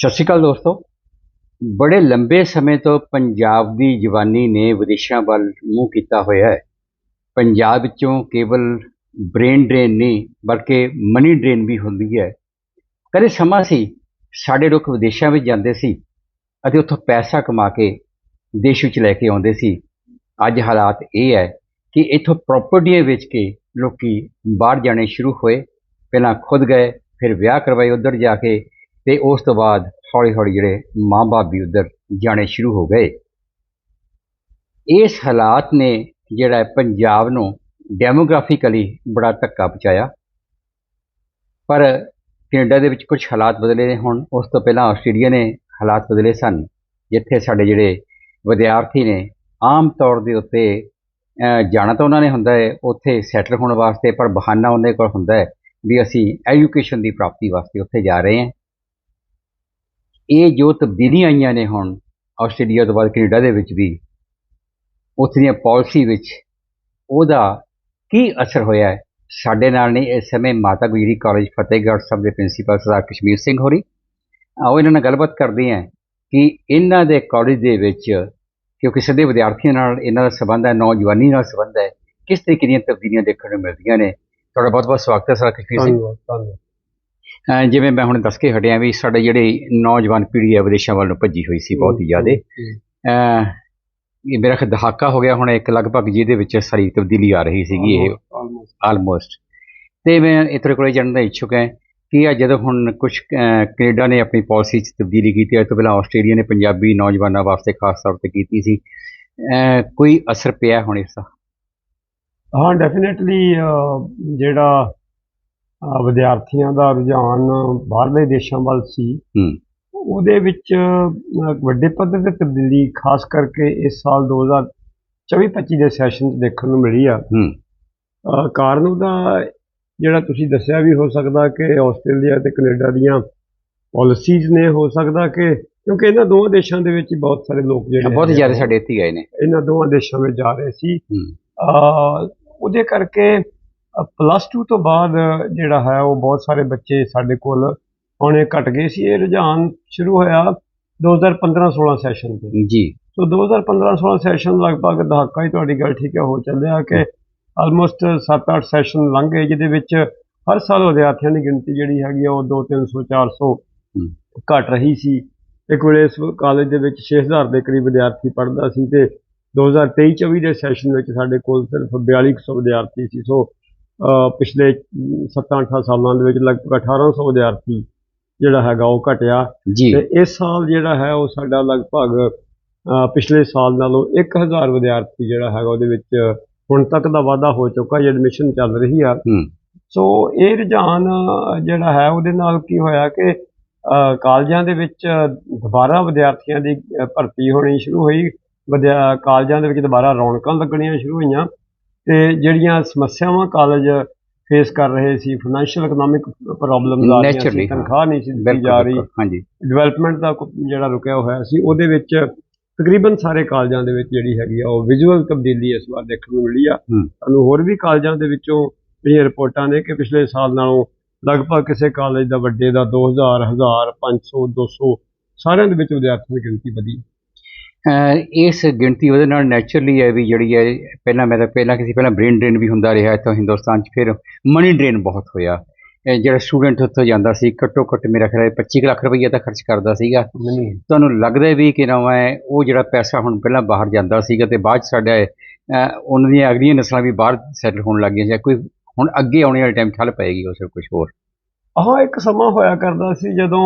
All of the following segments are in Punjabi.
ਸਤਿ ਸ਼੍ਰੀ ਅਕਾਲ ਦੋਸਤੋ। ਬੜੇ ਲੰਬੇ ਸਮੇਂ ਤੋਂ ਪੰਜਾਬ ਦੀ ਜਵਾਨੀ ਨੇ ਵਿਦੇਸ਼ਾਂ ਵੱਲ ਮੂੰਹ ਕੀਤਾ ਹੋਇਆ ਹੈ। ਪੰਜਾਬ ਵਿੱਚੋਂ ਕੇਵਲ ਬ੍ਰੇਨ ਡਰੇਨ ਨਹੀਂ, ਬਲਕਿ ਮਨੀ ਡਰੇਨ ਵੀ ਹੁੰਦੀ ਹੈ। ਕਦੇ ਸਮਾਂ ਸੀ, ਸਾਡੇ ਲੋਕ ਵਿਦੇਸ਼ਾਂ ਵਿੱਚ ਜਾਂਦੇ ਸੀ ਅਤੇ ਉੱਥੋਂ ਪੈਸਾ ਕਮਾ ਕੇ ਦੇਸ਼ ਵਿੱਚ ਲੈ ਕੇ ਆਉਂਦੇ ਸੀ। ਅੱਜ ਹਾਲਾਤ ਇਹ ਹੈ ਕਿ ਇੱਥੋਂ ਪ੍ਰਾਪਰਟੀਆਂ ਵੇਚ ਕੇ ਲੋਕੀ ਬਾਹਰ ਜਾਣੇ ਸ਼ੁਰੂ ਹੋਏ। ਪਹਿਲਾਂ ਖੁਦ ਗਏ, ਫਿਰ ਵਿਆਹ ਕਰਵਾਏ, ਉੱਧਰ ਜਾ ਕੇ ਤੇ ਉਸ ਤੋਂ ਬਾਅਦ ਹੌਲੀ ਹੌਲੀ ਜਿਹੜੇ ਮਾਂ-ਬਾਪ ਵੀ ਉੱਧਰ ਜਾਣੇ ਸ਼ੁਰੂ ਹੋ ਗਏ। ਇਸ ਹਾਲਾਤ ਨੇ ਜਿਹੜਾ ਪੰਜਾਬ ਨੂੰ ਡੈਮੋਗ੍ਰਾਫਿਕਲੀ ਬੜਾ ਧੱਕਾ ਪਹੁੰਚਾਇਆ। ਪਰ ਕੈਨੇਡਾ ਦੇ ਵਿੱਚ ਕੁਝ ਹਾਲਾਤ ਬਦਲੇ ਨੇ ਹੁਣ। ਉਸ ਤੋਂ ਪਹਿਲਾਂ ਆਸਟ੍ਰੇਲੀਆ ਨੇ ਹਾਲਾਤ ਬਦਲੇ ਸਨ, ਜਿੱਥੇ ਸਾਡੇ ਜਿਹੜੇ ਵਿਦਿਆਰਥੀ ਨੇ, ਆਮ ਤੌਰ ਦੇ ਉੱਤੇ ਜਾਣਾ ਤਾਂ ਉਹਨਾਂ ਨੇ ਹੁੰਦਾ ਹੈ, ਉੱਥੇ ਸੈਟਲ ਹੋਣ ਵਾਸਤੇ, ਪਰ ਬਹਾਨਾ ਉਹਨਾਂ ਕੋਲ ਹੁੰਦਾ ਹੈ ਵੀ ਅਸੀਂ ਐਜੂਕੇਸ਼ਨ ਦੀ ਪ੍ਰਾਪਤੀ ਵਾਸਤੇ ਉੱਥੇ ਜਾ ਰਹੇ ਹਾਂ। ਇਹ ਜੋ ਤਬਦੀਲੀਆਂ ਆਈਆਂ ਨੇ ਹੁਣ ਆਸਟ੍ਰੇਲੀਆ ਤੋਂ ਬਾਅਦ ਕੈਨੇਡਾ ਦੇ ਵਿੱਚ ਵੀ ਉੱਥੇ ਦੀਆਂ ਪਾਲਿਸੀ ਵਿੱਚ, ਉਹਦਾ ਕੀ ਅਸਰ ਹੋਇਆ ਹੈ? ਸਾਡੇ ਨਾਲ ਨੇ ਇਸ ਸਮੇਂ ਮਾਤਾ ਗੁਜਰੀ ਕਾਲਜ ਫਤਿਹਗੜ੍ਹ ਸਾਹਿਬ ਦੇ ਪ੍ਰਿੰਸੀਪਲ ਸਰਦਾਰ ਕਸ਼ਮੀਰ ਸਿੰਘ ਹੋਰੀ। ਆਓ ਇਹਨਾਂ ਨਾਲ ਗੱਲਬਾਤ ਕਰਦੇ ਹਾਂ ਕਿ ਇਹਨਾਂ ਦੇ ਕਾਲਜ ਦੇ ਵਿੱਚ, ਕਿਉਂਕਿ ਸਿੱਧੇ ਵਿਦਿਆਰਥੀਆਂ ਨਾਲ ਇਹਨਾਂ ਦਾ ਸੰਬੰਧ ਹੈ ਨੌਜਵਾਨੀ ਨਾਲ ਸੰਬੰਧ ਹੈ, ਕਿਸ ਤਰੀਕੇ ਦੀਆਂ ਤਬਦੀਲੀਆਂ ਦੇਖਣ ਨੂੰ ਮਿਲਦੀਆਂ ਨੇ? ਤੁਹਾਡਾ ਬਹੁਤ ਬਹੁਤ ਸਵਾਗਤ ਹੈ ਸਰਦਾਰ ਕਸ਼ਮੀਰ ਸਿੰਘ। ਧੰਨਵਾਦ। ਜਿਵੇਂ ਮੈਂ ਹੁਣ ਦੱਸ ਕੇ ਹਟਿਆ ਵੀ ਸਾਡੇ ਜਿਹੜੇ ਨੌਜਵਾਨ ਪੀੜ੍ਹੀ ਹੈ ਵਿਦੇਸ਼ਾਂ ਵੱਲ ਨੂੰ ਭੱਜੀ ਹੋਈ ਸੀ ਬਹੁਤ ਹੀ ਜ਼ਿਆਦਾ। ਇਹ ਮੇਰਾ ਖਿਆਲ ਦਹਾਕਾ ਹੋ ਗਿਆ ਹੁਣ ਇੱਕ ਲਗਭਗ ਜਿਹਦੇ ਵਿੱਚ ਸਾਰੀ ਤਬਦੀਲੀ ਆ ਰਹੀ ਸੀਗੀ ਇਹ. ਆਲਮੋਸਟ ਤੇ ਮੈਂ ਇਤਰੇ ਕੋਲੇ ਜਾਣਨ ਦਾ ਇੱਛੁਕ ਹੈ ਕਿ ਆ ਜਦੋਂ ਹੁਣ ਕੁਝ ਕੈਨੇਡਾ ਨੇ ਆਪਣੀ ਪਾਲਿਸੀ 'ਚ ਤਬਦੀਲੀ ਕੀਤੀ ਹੈ ਤੋਂ ਪਹਿਲਾਂ ਆਸਟ੍ਰੇਲੀਆ ਨੇ ਪੰਜਾਬੀ ਨੌਜਵਾਨਾਂ ਵਾਸਤੇ ਖਾਸ ਤੌਰ ਤੇ ਕੀਤੀ ਸੀ। ਕੋਈ ਅਸਰ ਪਿਆ ਹੁਣ ਇਸ ਦਾ? ਹਾਂ ਡੈਫੀਨਿਟਲੀ ਜਿਹੜਾ ਵਿਦਿਆਰਥੀਆਂ ਦਾ ਰੁਝਾਨ ਬਾਹਰਲੇ ਦੇਸ਼ਾਂ ਵੱਲ ਸੀ। ਉਹਦੇ ਵਿੱਚ ਵੱਡੇ ਪੱਧਰ ਤੇ ਤਬਦੀਲੀ ਖਾਸ ਕਰਕੇ ਇਸ ਸਾਲ 2024-25 ਦੇ ਸੈਸ਼ਨ 'ਚ ਦੇਖਣ ਨੂੰ ਮਿਲੀ ਆ। ਕਾਰਨ ਉਹਦਾ ਜਿਹੜਾ ਤੁਸੀਂ ਦੱਸਿਆ ਵੀ ਹੋ ਸਕਦਾ ਕਿ ਆਸਟ੍ਰੇਲੀਆ ਤੇ ਕੈਨੇਡਾ ਦੀਆਂ ਪਾਲਿਸੀਜ਼ ਨੇ ਹੋ ਸਕਦਾ ਕਿ ਕਿਉਂਕਿ ਇਹਨਾਂ ਦੋਵਾਂ ਦੇਸ਼ਾਂ ਦੇ ਵਿੱਚ ਬਹੁਤ ਸਾਰੇ ਲੋਕ ਜਿਹੜੇ ਬਹੁਤ ਜ਼ਿਆਦਾ ਸਾਡੇ ਇੱਥੇ ਆਏ ਨੇ। ਇਹਨਾਂ ਦੋਵਾਂ ਦੇਸ਼ਾਂ ਵਿੱਚ ਜਾ ਰਹੇ ਸੀ। ਉਹਦੇ ਕਰਕੇ ਪਲੱਸ 2 ਤੋਂ ਬਾਅਦ ਜਿਹੜਾ ਹੈ ਉਹ ਬਹੁਤ ਸਾਰੇ ਬੱਚੇ ਸਾਡੇ ਕੋਲ ਆਉਣੇ ਘਟ ਗਏ ਸੀ। ਇਹ ਰੁਝਾਨ ਸ਼ੁਰੂ ਹੋਇਆ 2015-16 ਸੈਸ਼ਨ ਤੋਂ। ਜੀ। ਸੋ 2015-16 ਸੈਸ਼ਨ ਲਗਭਗ ਦਹਾਕਾ ਹੀ ਤੁਹਾਡੀ ਗੱਲ ਠੀਕ ਹੈ ਹੋ ਚੱਲਿਆ ਕਿ ਆਲਮੋਸਟ 7-8 ਸੈਸ਼ਨ ਲੰਘ ਗਏ ਜਿਹਦੇ ਵਿੱਚ ਹਰ ਸਾਲ ਵਿਦਿਆਰਥੀਆਂ ਦੀ ਗਿਣਤੀ ਜਿਹੜੀ ਹੈਗੀ ਉਹ 2-300 400 ਹੂੰ। ਘਟ ਰਹੀ ਸੀ। ਇੱਕ ਵੇਲੇ ਇਸ ਕਾਲਜ ਦੇ ਵਿੱਚ 6000 ਦੇ ਕਰੀਬ ਵਿਦਿਆਰਥੀ ਪੜ੍ਹਦਾ ਸੀ ਤੇ 2023-24 ਦੇ ਸੈਸ਼ਨ ਵਿੱਚ ਸਾਡੇ ਕੋਲ ਸਿਰਫ 4200 ਵਿਦਿਆਰਥੀ ਸੀ। ਸੋ ਪਿਛਲੇ 7-8 ਸਾਲਾਂ ਦੇ ਵਿੱਚ ਲਗਭਗ 1800 ਵਿਦਿਆਰਥੀ ਜਿਹੜਾ ਹੈਗਾ ਉਹ ਘਟਿਆ। ਤੇ ਇਸ ਸਾਲ ਜਿਹੜਾ ਹੈ ਉਹ ਸਾਡਾ ਲਗਭਗ ਪਿਛਲੇ ਸਾਲ ਨਾਲੋਂ 1000 ਵਿਦਿਆਰਥੀ ਜਿਹੜਾ ਹੈਗਾ ਉਹਦੇ ਵਿੱਚ ਹੁਣ ਤੱਕ ਦਾ ਵਾਧਾ ਹੋ ਚੁੱਕਾ ਹੈ ਐਡਮਿਸ਼ਨ ਚੱਲ ਰਹੀ ਆ। ਸੋ ਇਹ ਰੁਝਾਨ ਜਿਹੜਾ ਹੈ ਉਹਦੇ ਨਾਲ ਕੀ ਹੋਇਆ ਕਿ ਕਾਲਜਾਂ ਦੇ ਵਿੱਚ ਦੁਬਾਰਾ ਵਿਦਿਆਰਥੀਆਂ ਦੀ ਭਰਤੀ ਹੋਣੀ ਸ਼ੁਰੂ ਹੋਈ। ਵਿਦਿਆ ਕਾਲਜਾਂ ਦੇ ਵਿੱਚ ਦੁਬਾਰਾ ਰੌਣਕਾਂ ਲੱਗਣੀਆਂ ਸ਼ੁਰੂ ਹੋਈਆਂ। ਤੇ ਜਿਹੜੀਆਂ ਸਮੱਸਿਆਵਾਂ ਕਾਲਜ ਫੇਸ ਕਰ ਰਹੇ ਸੀ ਫਾਈਨੈਂਸ਼ੀਅਲ ਇਕਨੋਮਿਕ ਪ੍ਰੋਬਲਮਸ ਆ ਰਹੀਆਂ ਸੀ। ਤਨਖਾਹ ਨਹੀਂ ਸੀ ਦਿੱਤੀ ਜਾ ਰਹੀ ਹਾਂਜੀ ਡਿਵੈਲਪਮੈਂਟ ਦਾ ਜਿਹੜਾ ਰੁਕਿਆ ਹੋਇਆ ਸੀ ਉਹਦੇ ਵਿੱਚ ਤਕਰੀਬਨ ਸਾਰੇ ਕਾਲਜਾਂ ਦੇ ਵਿੱਚ ਜਿਹੜੀ ਹੈਗੀ ਆ ਉਹ ਵਿਜ਼ੂਅਲ ਤਬਦੀਲੀ ਇਸ ਵਾਰ ਦੇਖਣ ਨੂੰ ਮਿਲੀ ਆ। ਸਾਨੂੰ ਹੋਰ ਵੀ ਕਾਲਜਾਂ ਦੇ ਵਿੱਚੋਂ ਜਿਹੜੀਆਂ ਰਿਪੋਰਟਾਂ ਨੇ ਕਿ ਪਿਛਲੇ ਸਾਲ ਨਾਲੋਂ ਲਗਭਗ ਕਿਸੇ ਕਾਲਜ ਦਾ ਵੱਡੇ ਦਾ 2000 1000 500 200 ਸਾਰਿਆਂ ਦੇ ਵਿੱਚ ਵਿਦਿਆਰਥੀਆਂ ਦੀ ਗਿਣਤੀ ਵਧੀ ਇਸ ਗਿਣਤੀ ਉਹਦੇ ਨਾਲ ਨੈਚੁਰਲੀ ਹੈ ਵੀ ਜਿਹੜੀ ਹੈ ਪਹਿਲਾਂ ਮੈਂ ਤਾਂ ਪਹਿਲਾਂ ਕਿਸੇ ਪਹਿਲਾਂ ਬ੍ਰੇਨ ਡਰੇਨ ਵੀ ਹੁੰਦਾ ਰਿਹਾ ਇੱਥੋਂ ਹਿੰਦੁਸਤਾਨ 'ਚ ਫਿਰ ਮਨੀ ਡਰੇਨ ਬਹੁਤ ਹੋਇਆ। ਜਿਹੜਾ ਸਟੂਡੈਂਟ ਉੱਥੋਂ ਜਾਂਦਾ ਸੀ ਘੱਟੋ ਘੱਟ ਮੇਰਾ ਖਿਆਲ ਹੈ 25 ਕੁ ਲੱਖ ਰੁਪਈਆ ਤਾਂ ਖਰਚ ਕਰਦਾ ਸੀਗਾ। ਤੁਹਾਨੂੰ ਲੱਗਦਾ ਵੀ ਕਿ ਨਾ ਹੈ ਉਹ ਜਿਹੜਾ ਪੈਸਾ ਹੁਣ ਪਹਿਲਾਂ ਬਾਹਰ ਜਾਂਦਾ ਸੀਗਾ ਤੇ ਬਾਅਦ 'ਚ ਸਾਡਾ ਉਹਨਾਂ ਦੀਆਂ ਅਗਲੀਆਂ ਨਸਲਾਂ ਵੀ ਬਾਹਰ ਸੈਟਲ ਹੋਣ ਲੱਗ ਗਈਆਂ ਜਾਂ ਕੋਈ ਹੁਣ ਅੱਗੇ ਆਉਣੇ ਵਾਲੇ ਟਾਈਮ ਠੱਲ ਪਏਗੀ ਉਸ ਕੁਝ ਹੋਰ। ਹਾਂ ਇੱਕ ਸਮਾਂ ਹੋਇਆ ਕਰਦਾ ਸੀ ਜਦੋਂ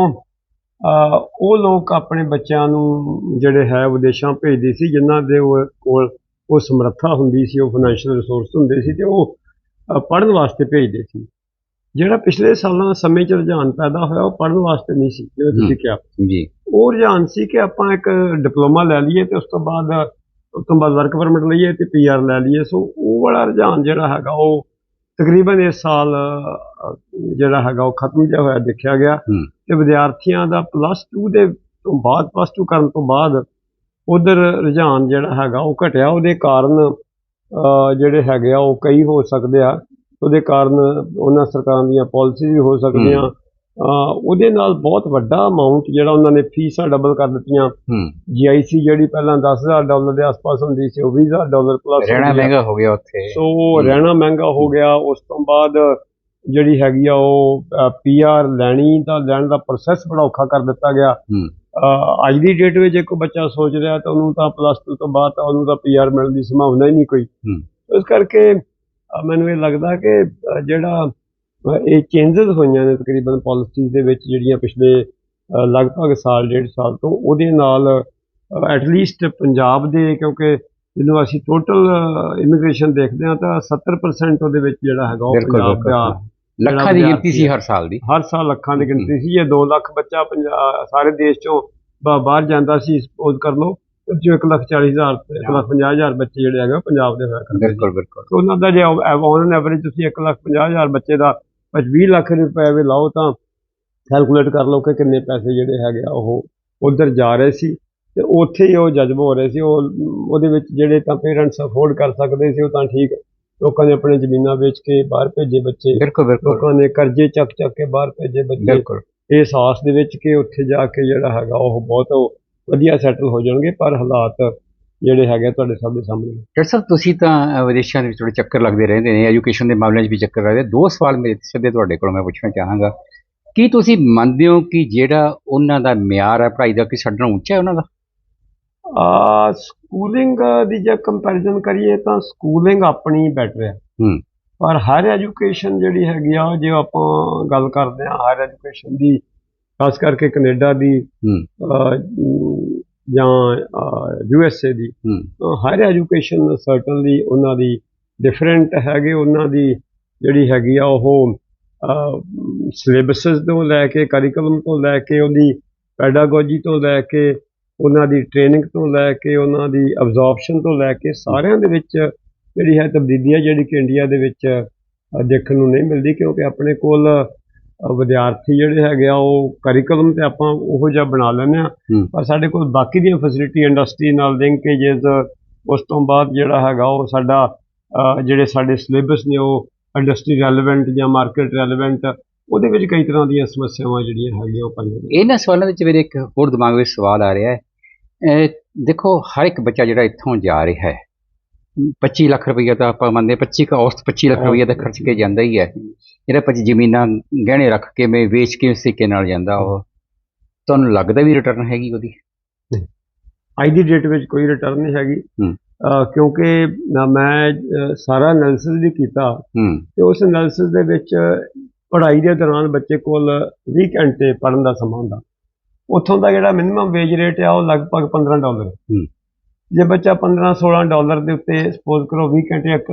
ਉਹ ਲੋਕ ਆਪਣੇ ਬੱਚਿਆਂ ਨੂੰ ਜਿਹੜੇ ਹੈ ਵਿਦੇਸ਼ਾਂ ਭੇਜਦੇ ਸੀ ਜਿਨ੍ਹਾਂ ਦੇ ਕੋਲ ਉਹ ਸਮਰੱਥਾ ਹੁੰਦੀ ਸੀ ਉਹ ਫਾਈਨੈਂਸ਼ੀਅਲ ਰਿਸੋਰਸ ਹੁੰਦੇ ਸੀ ਤੇ ਉਹ ਅਹ, ਪੜ੍ਹਨ ਵਾਸਤੇ ਭੇਜਦੇ ਸੀ। ਜਿਹੜਾ ਪਿਛਲੇ ਸਾਲਾਂ ਸਮੇਂ 'ਚ ਰੁਝਾਨ ਪੈਦਾ ਹੋਇਆ ਉਹ ਪੜ੍ਹਨ ਵਾਸਤੇ ਨਹੀਂ ਸੀ ਜਿਵੇਂ ਤੁਸੀਂ ਕਿਹਾ। ਜੀ। ਉਹ ਰੁਝਾਨ ਸੀ ਕਿ ਆਪਾਂ ਇੱਕ ਡਿਪਲੋਮਾ ਲੈ ਲਈਏ ਤੇ ਉਸ ਤੋਂ ਬਾਅਦ ਉਸ ਤੋਂ ਬਾਅਦ ਵਰਕ ਪਰਮਿਟ ਲਈਏ ਤੇ ਪੀਆਰ ਲੈ ਲਈਏ। ਸੋ ਉਹ ਵਾਲਾ ਰੁਝਾਨ ਜਿਹੜਾ ਹੈਗਾ ਉਹ ਤਕਰੀਬਨ ਇਸ ਸਾਲ ਜਿਹੜਾ ਹੈਗਾ ਉਹ ਖਤਮ ਜਿਹਾ ਹੋਇਆ ਦੇਖਿਆ ਗਿਆ। ਤੇ ਵਿਦਿਆਰਥੀਆਂ ਦਾ ਪਲੱਸ 2 ਦੇ ਤੋਂ ਬਾਅਦ ਪਲੱਸ 2 ਕਰਨ ਤੋਂ ਬਾਅਦ ਉਧਰ ਰੁਝਾਨ ਜਿਹੜਾ ਹੈਗਾ ਉਹ ਘਟਿਆ। ਉਹਦੇ ਕਾਰਨ ਜਿਹੜੇ ਹੈਗੇ ਆ ਉਹ ਕਈ ਹੋ ਸਕਦੇ ਆ। ਉਹਦੇ ਕਾਰਨ ਉਹਨਾਂ ਸਰਕਾਰਾਂ ਦੀਆਂ ਪਾਲਿਸੀ ਵੀ ਹੋ ਸਕਦੀਆਂ। ਉਹਦੇ ਨਾਲ ਬਹੁਤ ਵੱਡਾ ਅਮਾਉਂਟ ਜਿਹੜਾ ਉਹਨਾਂ ਨੇ ਫੀਸਾਂ ਡਬਲ ਕਰ ਦਿੱਤੀਆਂ। ਜੀਆਈਸੀ ਜਿਹੜੀ ਪਹਿਲਾਂ 10000 ਡਾਲਰ ਦੇ ਆਸ-ਪਾਸ ਹੁੰਦੀ ਸੀ ਉਹ 20000 ਡਾਲਰ ਪਲੱਸ ਰਹਿਣਾ ਮਹਿੰਗਾ ਹੋ ਗਿਆ ਉੱਥੇ। ਸੋ ਰਹਿਣਾ ਮਹਿੰਗਾ ਹੋ ਗਿਆ। ਉਸ ਤੋਂ ਬਾਅਦ ਜਿਹੜੀ ਹੈਗੀ ਆ ਉਹ ਪੀਆਰ ਲੈਣੀ ਤਾਂ ਲੈਣ ਦਾ ਪ੍ਰੋਸੈਸ ਬੜਾ ਔਖਾ ਕਰ ਦਿੱਤਾ ਗਿਆ। ਅੱਜ ਦੀ ਡੇਟ ਵਿੱਚ ਇੱਕ ਬੱਚਾ ਸੋਚ ਰਿਹਾ ਤਾਂ ਉਹਨੂੰ ਤਾਂ ਪਲੱਸ 2 ਤੋਂ ਬਾਅਦ ਤਾਂ ਉਹਨੂੰ ਤਾਂ ਪੀਆਰ ਮਿਲਣ ਦੀ ਸੰਭਾਵਨਾ ਹੀ ਨਹੀਂ ਕੋਈ। ਇਸ ਕਰਕੇ ਮੈਨੂੰ ਇਹ ਲੱਗਦਾ ਕਿ ਜਿਹੜਾ ਇਹ ਚੇਂਜਸ ਹੋਈਆਂ ਨੇ ਤਕਰੀਬਨ ਪਾਲਿਸੀਜ਼ ਦੇ ਵਿੱਚ ਜਿਹੜੀਆਂ ਪਿਛਲੇ ਲਗਭਗ ਸਾਲ ਡੇਢ ਸਾਲ ਤੋਂ ਉਹਦੇ ਨਾਲ ਐਟਲੀਸਟ ਪੰਜਾਬ ਦੇ ਕਿਉਂਕਿ ਜਦੋਂ ਅਸੀਂ ਟੋਟਲ ਇਮੀਗ੍ਰੇਸ਼ਨ ਦੇਖਦੇ ਹਾਂ ਤਾਂ 70% ਉਹਦੇ ਵਿੱਚ ਜਿਹੜਾ ਹੈਗਾ ਉਹ ਪੰਜਾਬ ਦਾ ਲੱਖਾਂ ਦੀ ਗਿਣਤੀ ਸੀ ਹਰ ਸਾਲ ਦੀ। ਹਰ ਸਾਲ ਲੱਖਾਂ ਦੀ ਗਿਣਤੀ ਸੀ। ਇਹ 2 ਲੱਖ ਬੱਚਾ ਪੰਜਾ- ਸਾਰੇ ਦੇਸ਼ ਚੋਂ ਬਾਹਰ ਜਾਂਦਾ ਸੀ ਸਪੋਜ਼ ਕਰ ਲਓ। 'ਚੋਂ ਇੱਕ ਲੱਖ ਚਾਲੀ ਹਜ਼ਾਰ ਇੱਕ ਲੱਖ ਪੰਜਾਹ ਹਜ਼ਾਰ ਬੱਚੇ ਜਿਹੜੇ ਹੈਗੇ ਪੰਜਾਬ ਦੇ ਹੋਇਆ ਕਰਦੇ ਬਿਲਕੁਲ ਬਿਲਕੁਲ। ਤੇ ਉਹਨਾਂ ਦਾ ਜੇ ਔਨ ਐਵਰੇਜ ਤੁਸੀਂ ਇੱਕ ਲੱਖ ਪੰਜਾਹ ਹਜ਼ਾਰ ਬੱਚੇ ਦਾ 20 ਲੱਖ ਰੁਪਏ ਵੀ ਲਾਓ ਤਾਂ ਕੈਲਕੂਲੇਟ ਕਰ ਲਓ ਕਿ ਕਿੰਨੇ ਪੈਸੇ ਜਿਹੜੇ ਹੈਗੇ ਆ ਉਹ ਉਧਰ ਜਾ ਰਹੇ ਸੀ ਤੇ ਉੱਥੇ ਹੀ ਉਹ ਜਜ਼ਬ ਹੋ ਰਹੇ ਸੀ। ਉਹ ਉਹਦੇ ਵਿੱਚ ਜਿਹੜੇ ਤਾਂ ਪੇਰੈਂਟਸ ਅਫੋਰਡ ਕਰ ਸਕਦੇ ਸੀ ਉਹ ਤਾਂ ਠੀਕ ਲੋਕਾਂ ਨੇ ਆਪਣੇ ਜ਼ਮੀਨਾਂ ਵੇਚ ਕੇ ਬਾਹਰ ਭੇਜੇ ਬੱਚੇ। ਬਿਲਕੁਲ ਬਿਲਕੁਲ। ਲੋਕਾਂ ਨੇ ਕਰਜ਼ੇ ਚੱਕ ਚੱਕ ਕੇ ਬਾਹਰ ਭੇਜੇ ਬੱਚੇ। ਬਿਲਕੁਲ। ਇਸ ਆਸ ਦੇ ਵਿੱਚ ਕਿ ਉੱਥੇ ਜਾ ਕੇ ਜਿਹੜਾ ਹੈਗਾ ਉਹ ਬਹੁਤ ਵਧੀਆ ਸੈਟਲ ਹੋ ਜਾਣਗੇ ਪਰ ਹਾਲਾਤ ਜਿਹੜੇ ਹੈਗੇ ਤੁਹਾਡੇ ਸਭ ਦੇ ਸਾਹਮਣੇ। ਡਾਕਟਰ ਸਾਹਿਬ ਤੁਸੀਂ ਤਾਂ ਅਹ, ਵਿਦੇਸ਼ਾਂ ਦੇ ਵਿੱਚ ਥੋੜੇ ਚੱਕਰ ਲੱਗਦੇ ਰਹਿੰਦੇ ਨੇ ਐਜੂਕੇਸ਼ਨ ਦੇ ਮਾਮਲਿਆਂ 'ਚ ਵੀ ਚੱਕਰ ਲੱਗਦੇ ਦੋ ਸਵਾਲ ਮੇਰੇ ਸਿੱਧੇ ਤੁਹਾਡੇ ਕੋਲੋਂ ਮੈਂ ਪੁੱਛਣਾ ਚਾਹਾਂਗਾ। ਕੀ ਤੁਸੀਂ ਮੰਨਦੇ ਹੋ ਕਿ ਜਿਹੜਾ ਉਹਨਾਂ ਦਾ ਮਿਆਰ ਹੈ ਪੜ੍ਹਾਈ ਦਾ ਕਿ ਸਾਡੇ ਨਾਲੋਂ ਉੱਚਾ ਹੈ ਉਹਨਾਂ ਦਾ? ਆ ਸਕੂਲਿੰਗ ਦੀ ਜੇ ਕੰਪੈਰੀਜ਼ਨ ਕਰੀਏ ਤਾਂ ਸਕੂਲਿੰਗ ਆਪਣੀ ਬੈਟਰ ਹੈ। ਹੂੰ। ਪਰ ਹਾਇਰ ਐਜੂਕੇਸ਼ਨ ਜਿਹੜੀ ਹੈਗੀ ਆ ਜੇ ਆਪਾਂ ਗੱਲ ਕਰਦੇ ਆ ਹਾਇਰ ਐਜੂਕੇਸ਼ਨ ਦੀ ਖਾਸ ਕਰਕੇ ਕੈਨੇਡਾ ਦੀ ਜਾਂ ਯੂ ਐਸ ਏ ਦੀ ਹਾਇਰ ਐਜੂਕੇਸ਼ਨ ਸਰਟਨਲੀ ਉਹਨਾਂ ਦੀ ਡਿਫਰੈਂਟ ਹੈਗੇ ਉਹਨਾਂ ਦੀ ਜਿਹੜੀ ਹੈਗੀ ਆ ਉਹ ਸਿਲੇਬਸਸ ਤੋਂ ਲੈ ਕੇ ਕਰਿਕੂਲਮ ਤੋਂ ਲੈ ਕੇ ਉਹਦੀ ਪੈਡਾਗੋਜੀ ਤੋਂ ਲੈ ਕੇ ਉਹਨਾਂ ਦੀ ਟ੍ਰੇਨਿੰਗ ਤੋਂ ਲੈ ਕੇ ਉਹਨਾਂ ਦੀ ਅਬਜ਼ੌਰਪਸ਼ਨ ਤੋਂ ਲੈ ਕੇ ਸਾਰਿਆਂ ਦੇ ਵਿੱਚ ਜਿਹੜੀ ਹੈ ਤਬਦੀਲੀ ਹੈ ਜਿਹੜੀ ਕਿ ਇੰਡੀਆ ਦੇ ਵਿੱਚ ਦੇਖਣ ਨੂੰ ਨਹੀਂ ਮਿਲਦੀ ਕਿਉਂਕਿ ਆਪਣੇ ਕੋਲ ਵਿਦਿਆਰਥੀ ਜਿਹੜੇ ਹੈਗੇ ਆ ਉਹ ਕਰਿਕੂਲਮ ਤੇ ਆਪਾਂ ਉਹੋ ਜਿਹਾ ਬਣਾ ਲੈਂਦੇ ਆ। ਪਰ ਸਾਡੇ ਕੋਲ ਬਾਕੀ ਦੀਆਂ ਫੈਸਿਲਿਟੀ ਇੰਡਸਟਰੀ ਨਾਲ ਲਿੰਕੇजेस ਉਸ ਤੋਂ ਬਾਅਦ ਜਿਹੜਾ ਹੈਗਾ ਉਹ ਸਾਡਾ ਜਿਹੜੇ ਸਾਡੇ ਸਿਲੇਬਸ ਨੇ ਉਹ ਇੰਡਸਟਰੀ ਰੈਲੇਵੈਂਟ ਜਾਂ ਮਾਰਕੀਟ ਰੈਲੇਵੈਂਟ ਉਹਦੇ ਵਿੱਚ ਕਈ ਤਰ੍ਹਾਂ ਦੀਆਂ ਸਮੱਸਿਆਵਾਂ ਜਿਹੜੀਆਂ ਹੈਗੀਆਂ ਉਹ ਪਾਈਆਂ ਨੇ। ਇਹਨਾਂ ਸਵਾਲਾਂ ਵਿੱਚ ਮੇਰੇ ਇੱਕ ਹੋਰ ਦਿਮਾਗ ਵਿੱਚ ਸਵਾਲ ਆ ਰਿਹਾ ਹੈ। ਅਹ ਦੇਖੋ ਹਰ ਇੱਕ ਬੱਚਾ ਜਿਹੜਾ ਇੱਥੋਂ ਜਾ ਰਿਹਾ ਹੈ। 25 ਲੱਖ ਰੁਪਈਆ ਤਾਂ ਆਪਾਂ ਮੰਨਦੇ 25 ਕਾ ਔਸਤ 25 ਲੱਖ ਰੁਪਈਆ ਤਾਂ ਖਰਚ ਕੇ ਜਾਂਦਾ ਹੀ ਹੈ। ਜਿਹੜਾ ਪੱਚੀ ਜ਼ਮੀਨਾਂ ਗਹਿਣੇ ਰੱਖ ਕੇ ਮੈਂ ਵੇਚ ਕੇ ਉਸ ਤਰੀਕੇ ਨਾਲ ਜਾਂਦਾ ਉਹ ਤੁਹਾਨੂੰ ਲੱਗਦਾ ਵੀ ਰਿਟਰਨ ਹੈਗੀ ਉਹਦੀ? ਅੱਜ ਦੀ ਡੇਟ ਵਿੱਚ ਕੋਈ ਰਿਟਰਨ ਨਹੀਂ ਹੈਗੀ। ਹੂੰ। ਕਿਉਂਕਿ ਨਾ ਮੈਂ ਸਾਰਾ ਐਨਾਲਿਸਿਸ ਵੀ ਕੀਤਾ। ਹੂੰ। ਤੇ ਉਸ ਐਨਾਲਿਸਿਸ ਦੇ ਵਿੱਚ ਪੜ੍ਹਾਈ ਦੇ ਦੌਰਾਨ ਬੱਚੇ ਕੋਲ 20 ਘੰਟੇ ਪੜ੍ਹਨ ਦਾ ਸਮਾਂ ਹੁੰਦਾ। ਉੱਥੋਂ ਦਾ ਜਿਹੜਾ ਮਿਨੀਮਮ ਵੇਜ ਰੇਟ ਆ ਉਹ ਲਗਭਗ 15 ਡਾਲਰ। ਹੂੰ। ਜੇ ਬੱਚਾ 15 16 ਡਾਲਰ ਦੇ ਉੱਤੇ ਸਪੋਜ਼ ਕਰੋ 20 ਘੰਟੇ ਇੱਕ,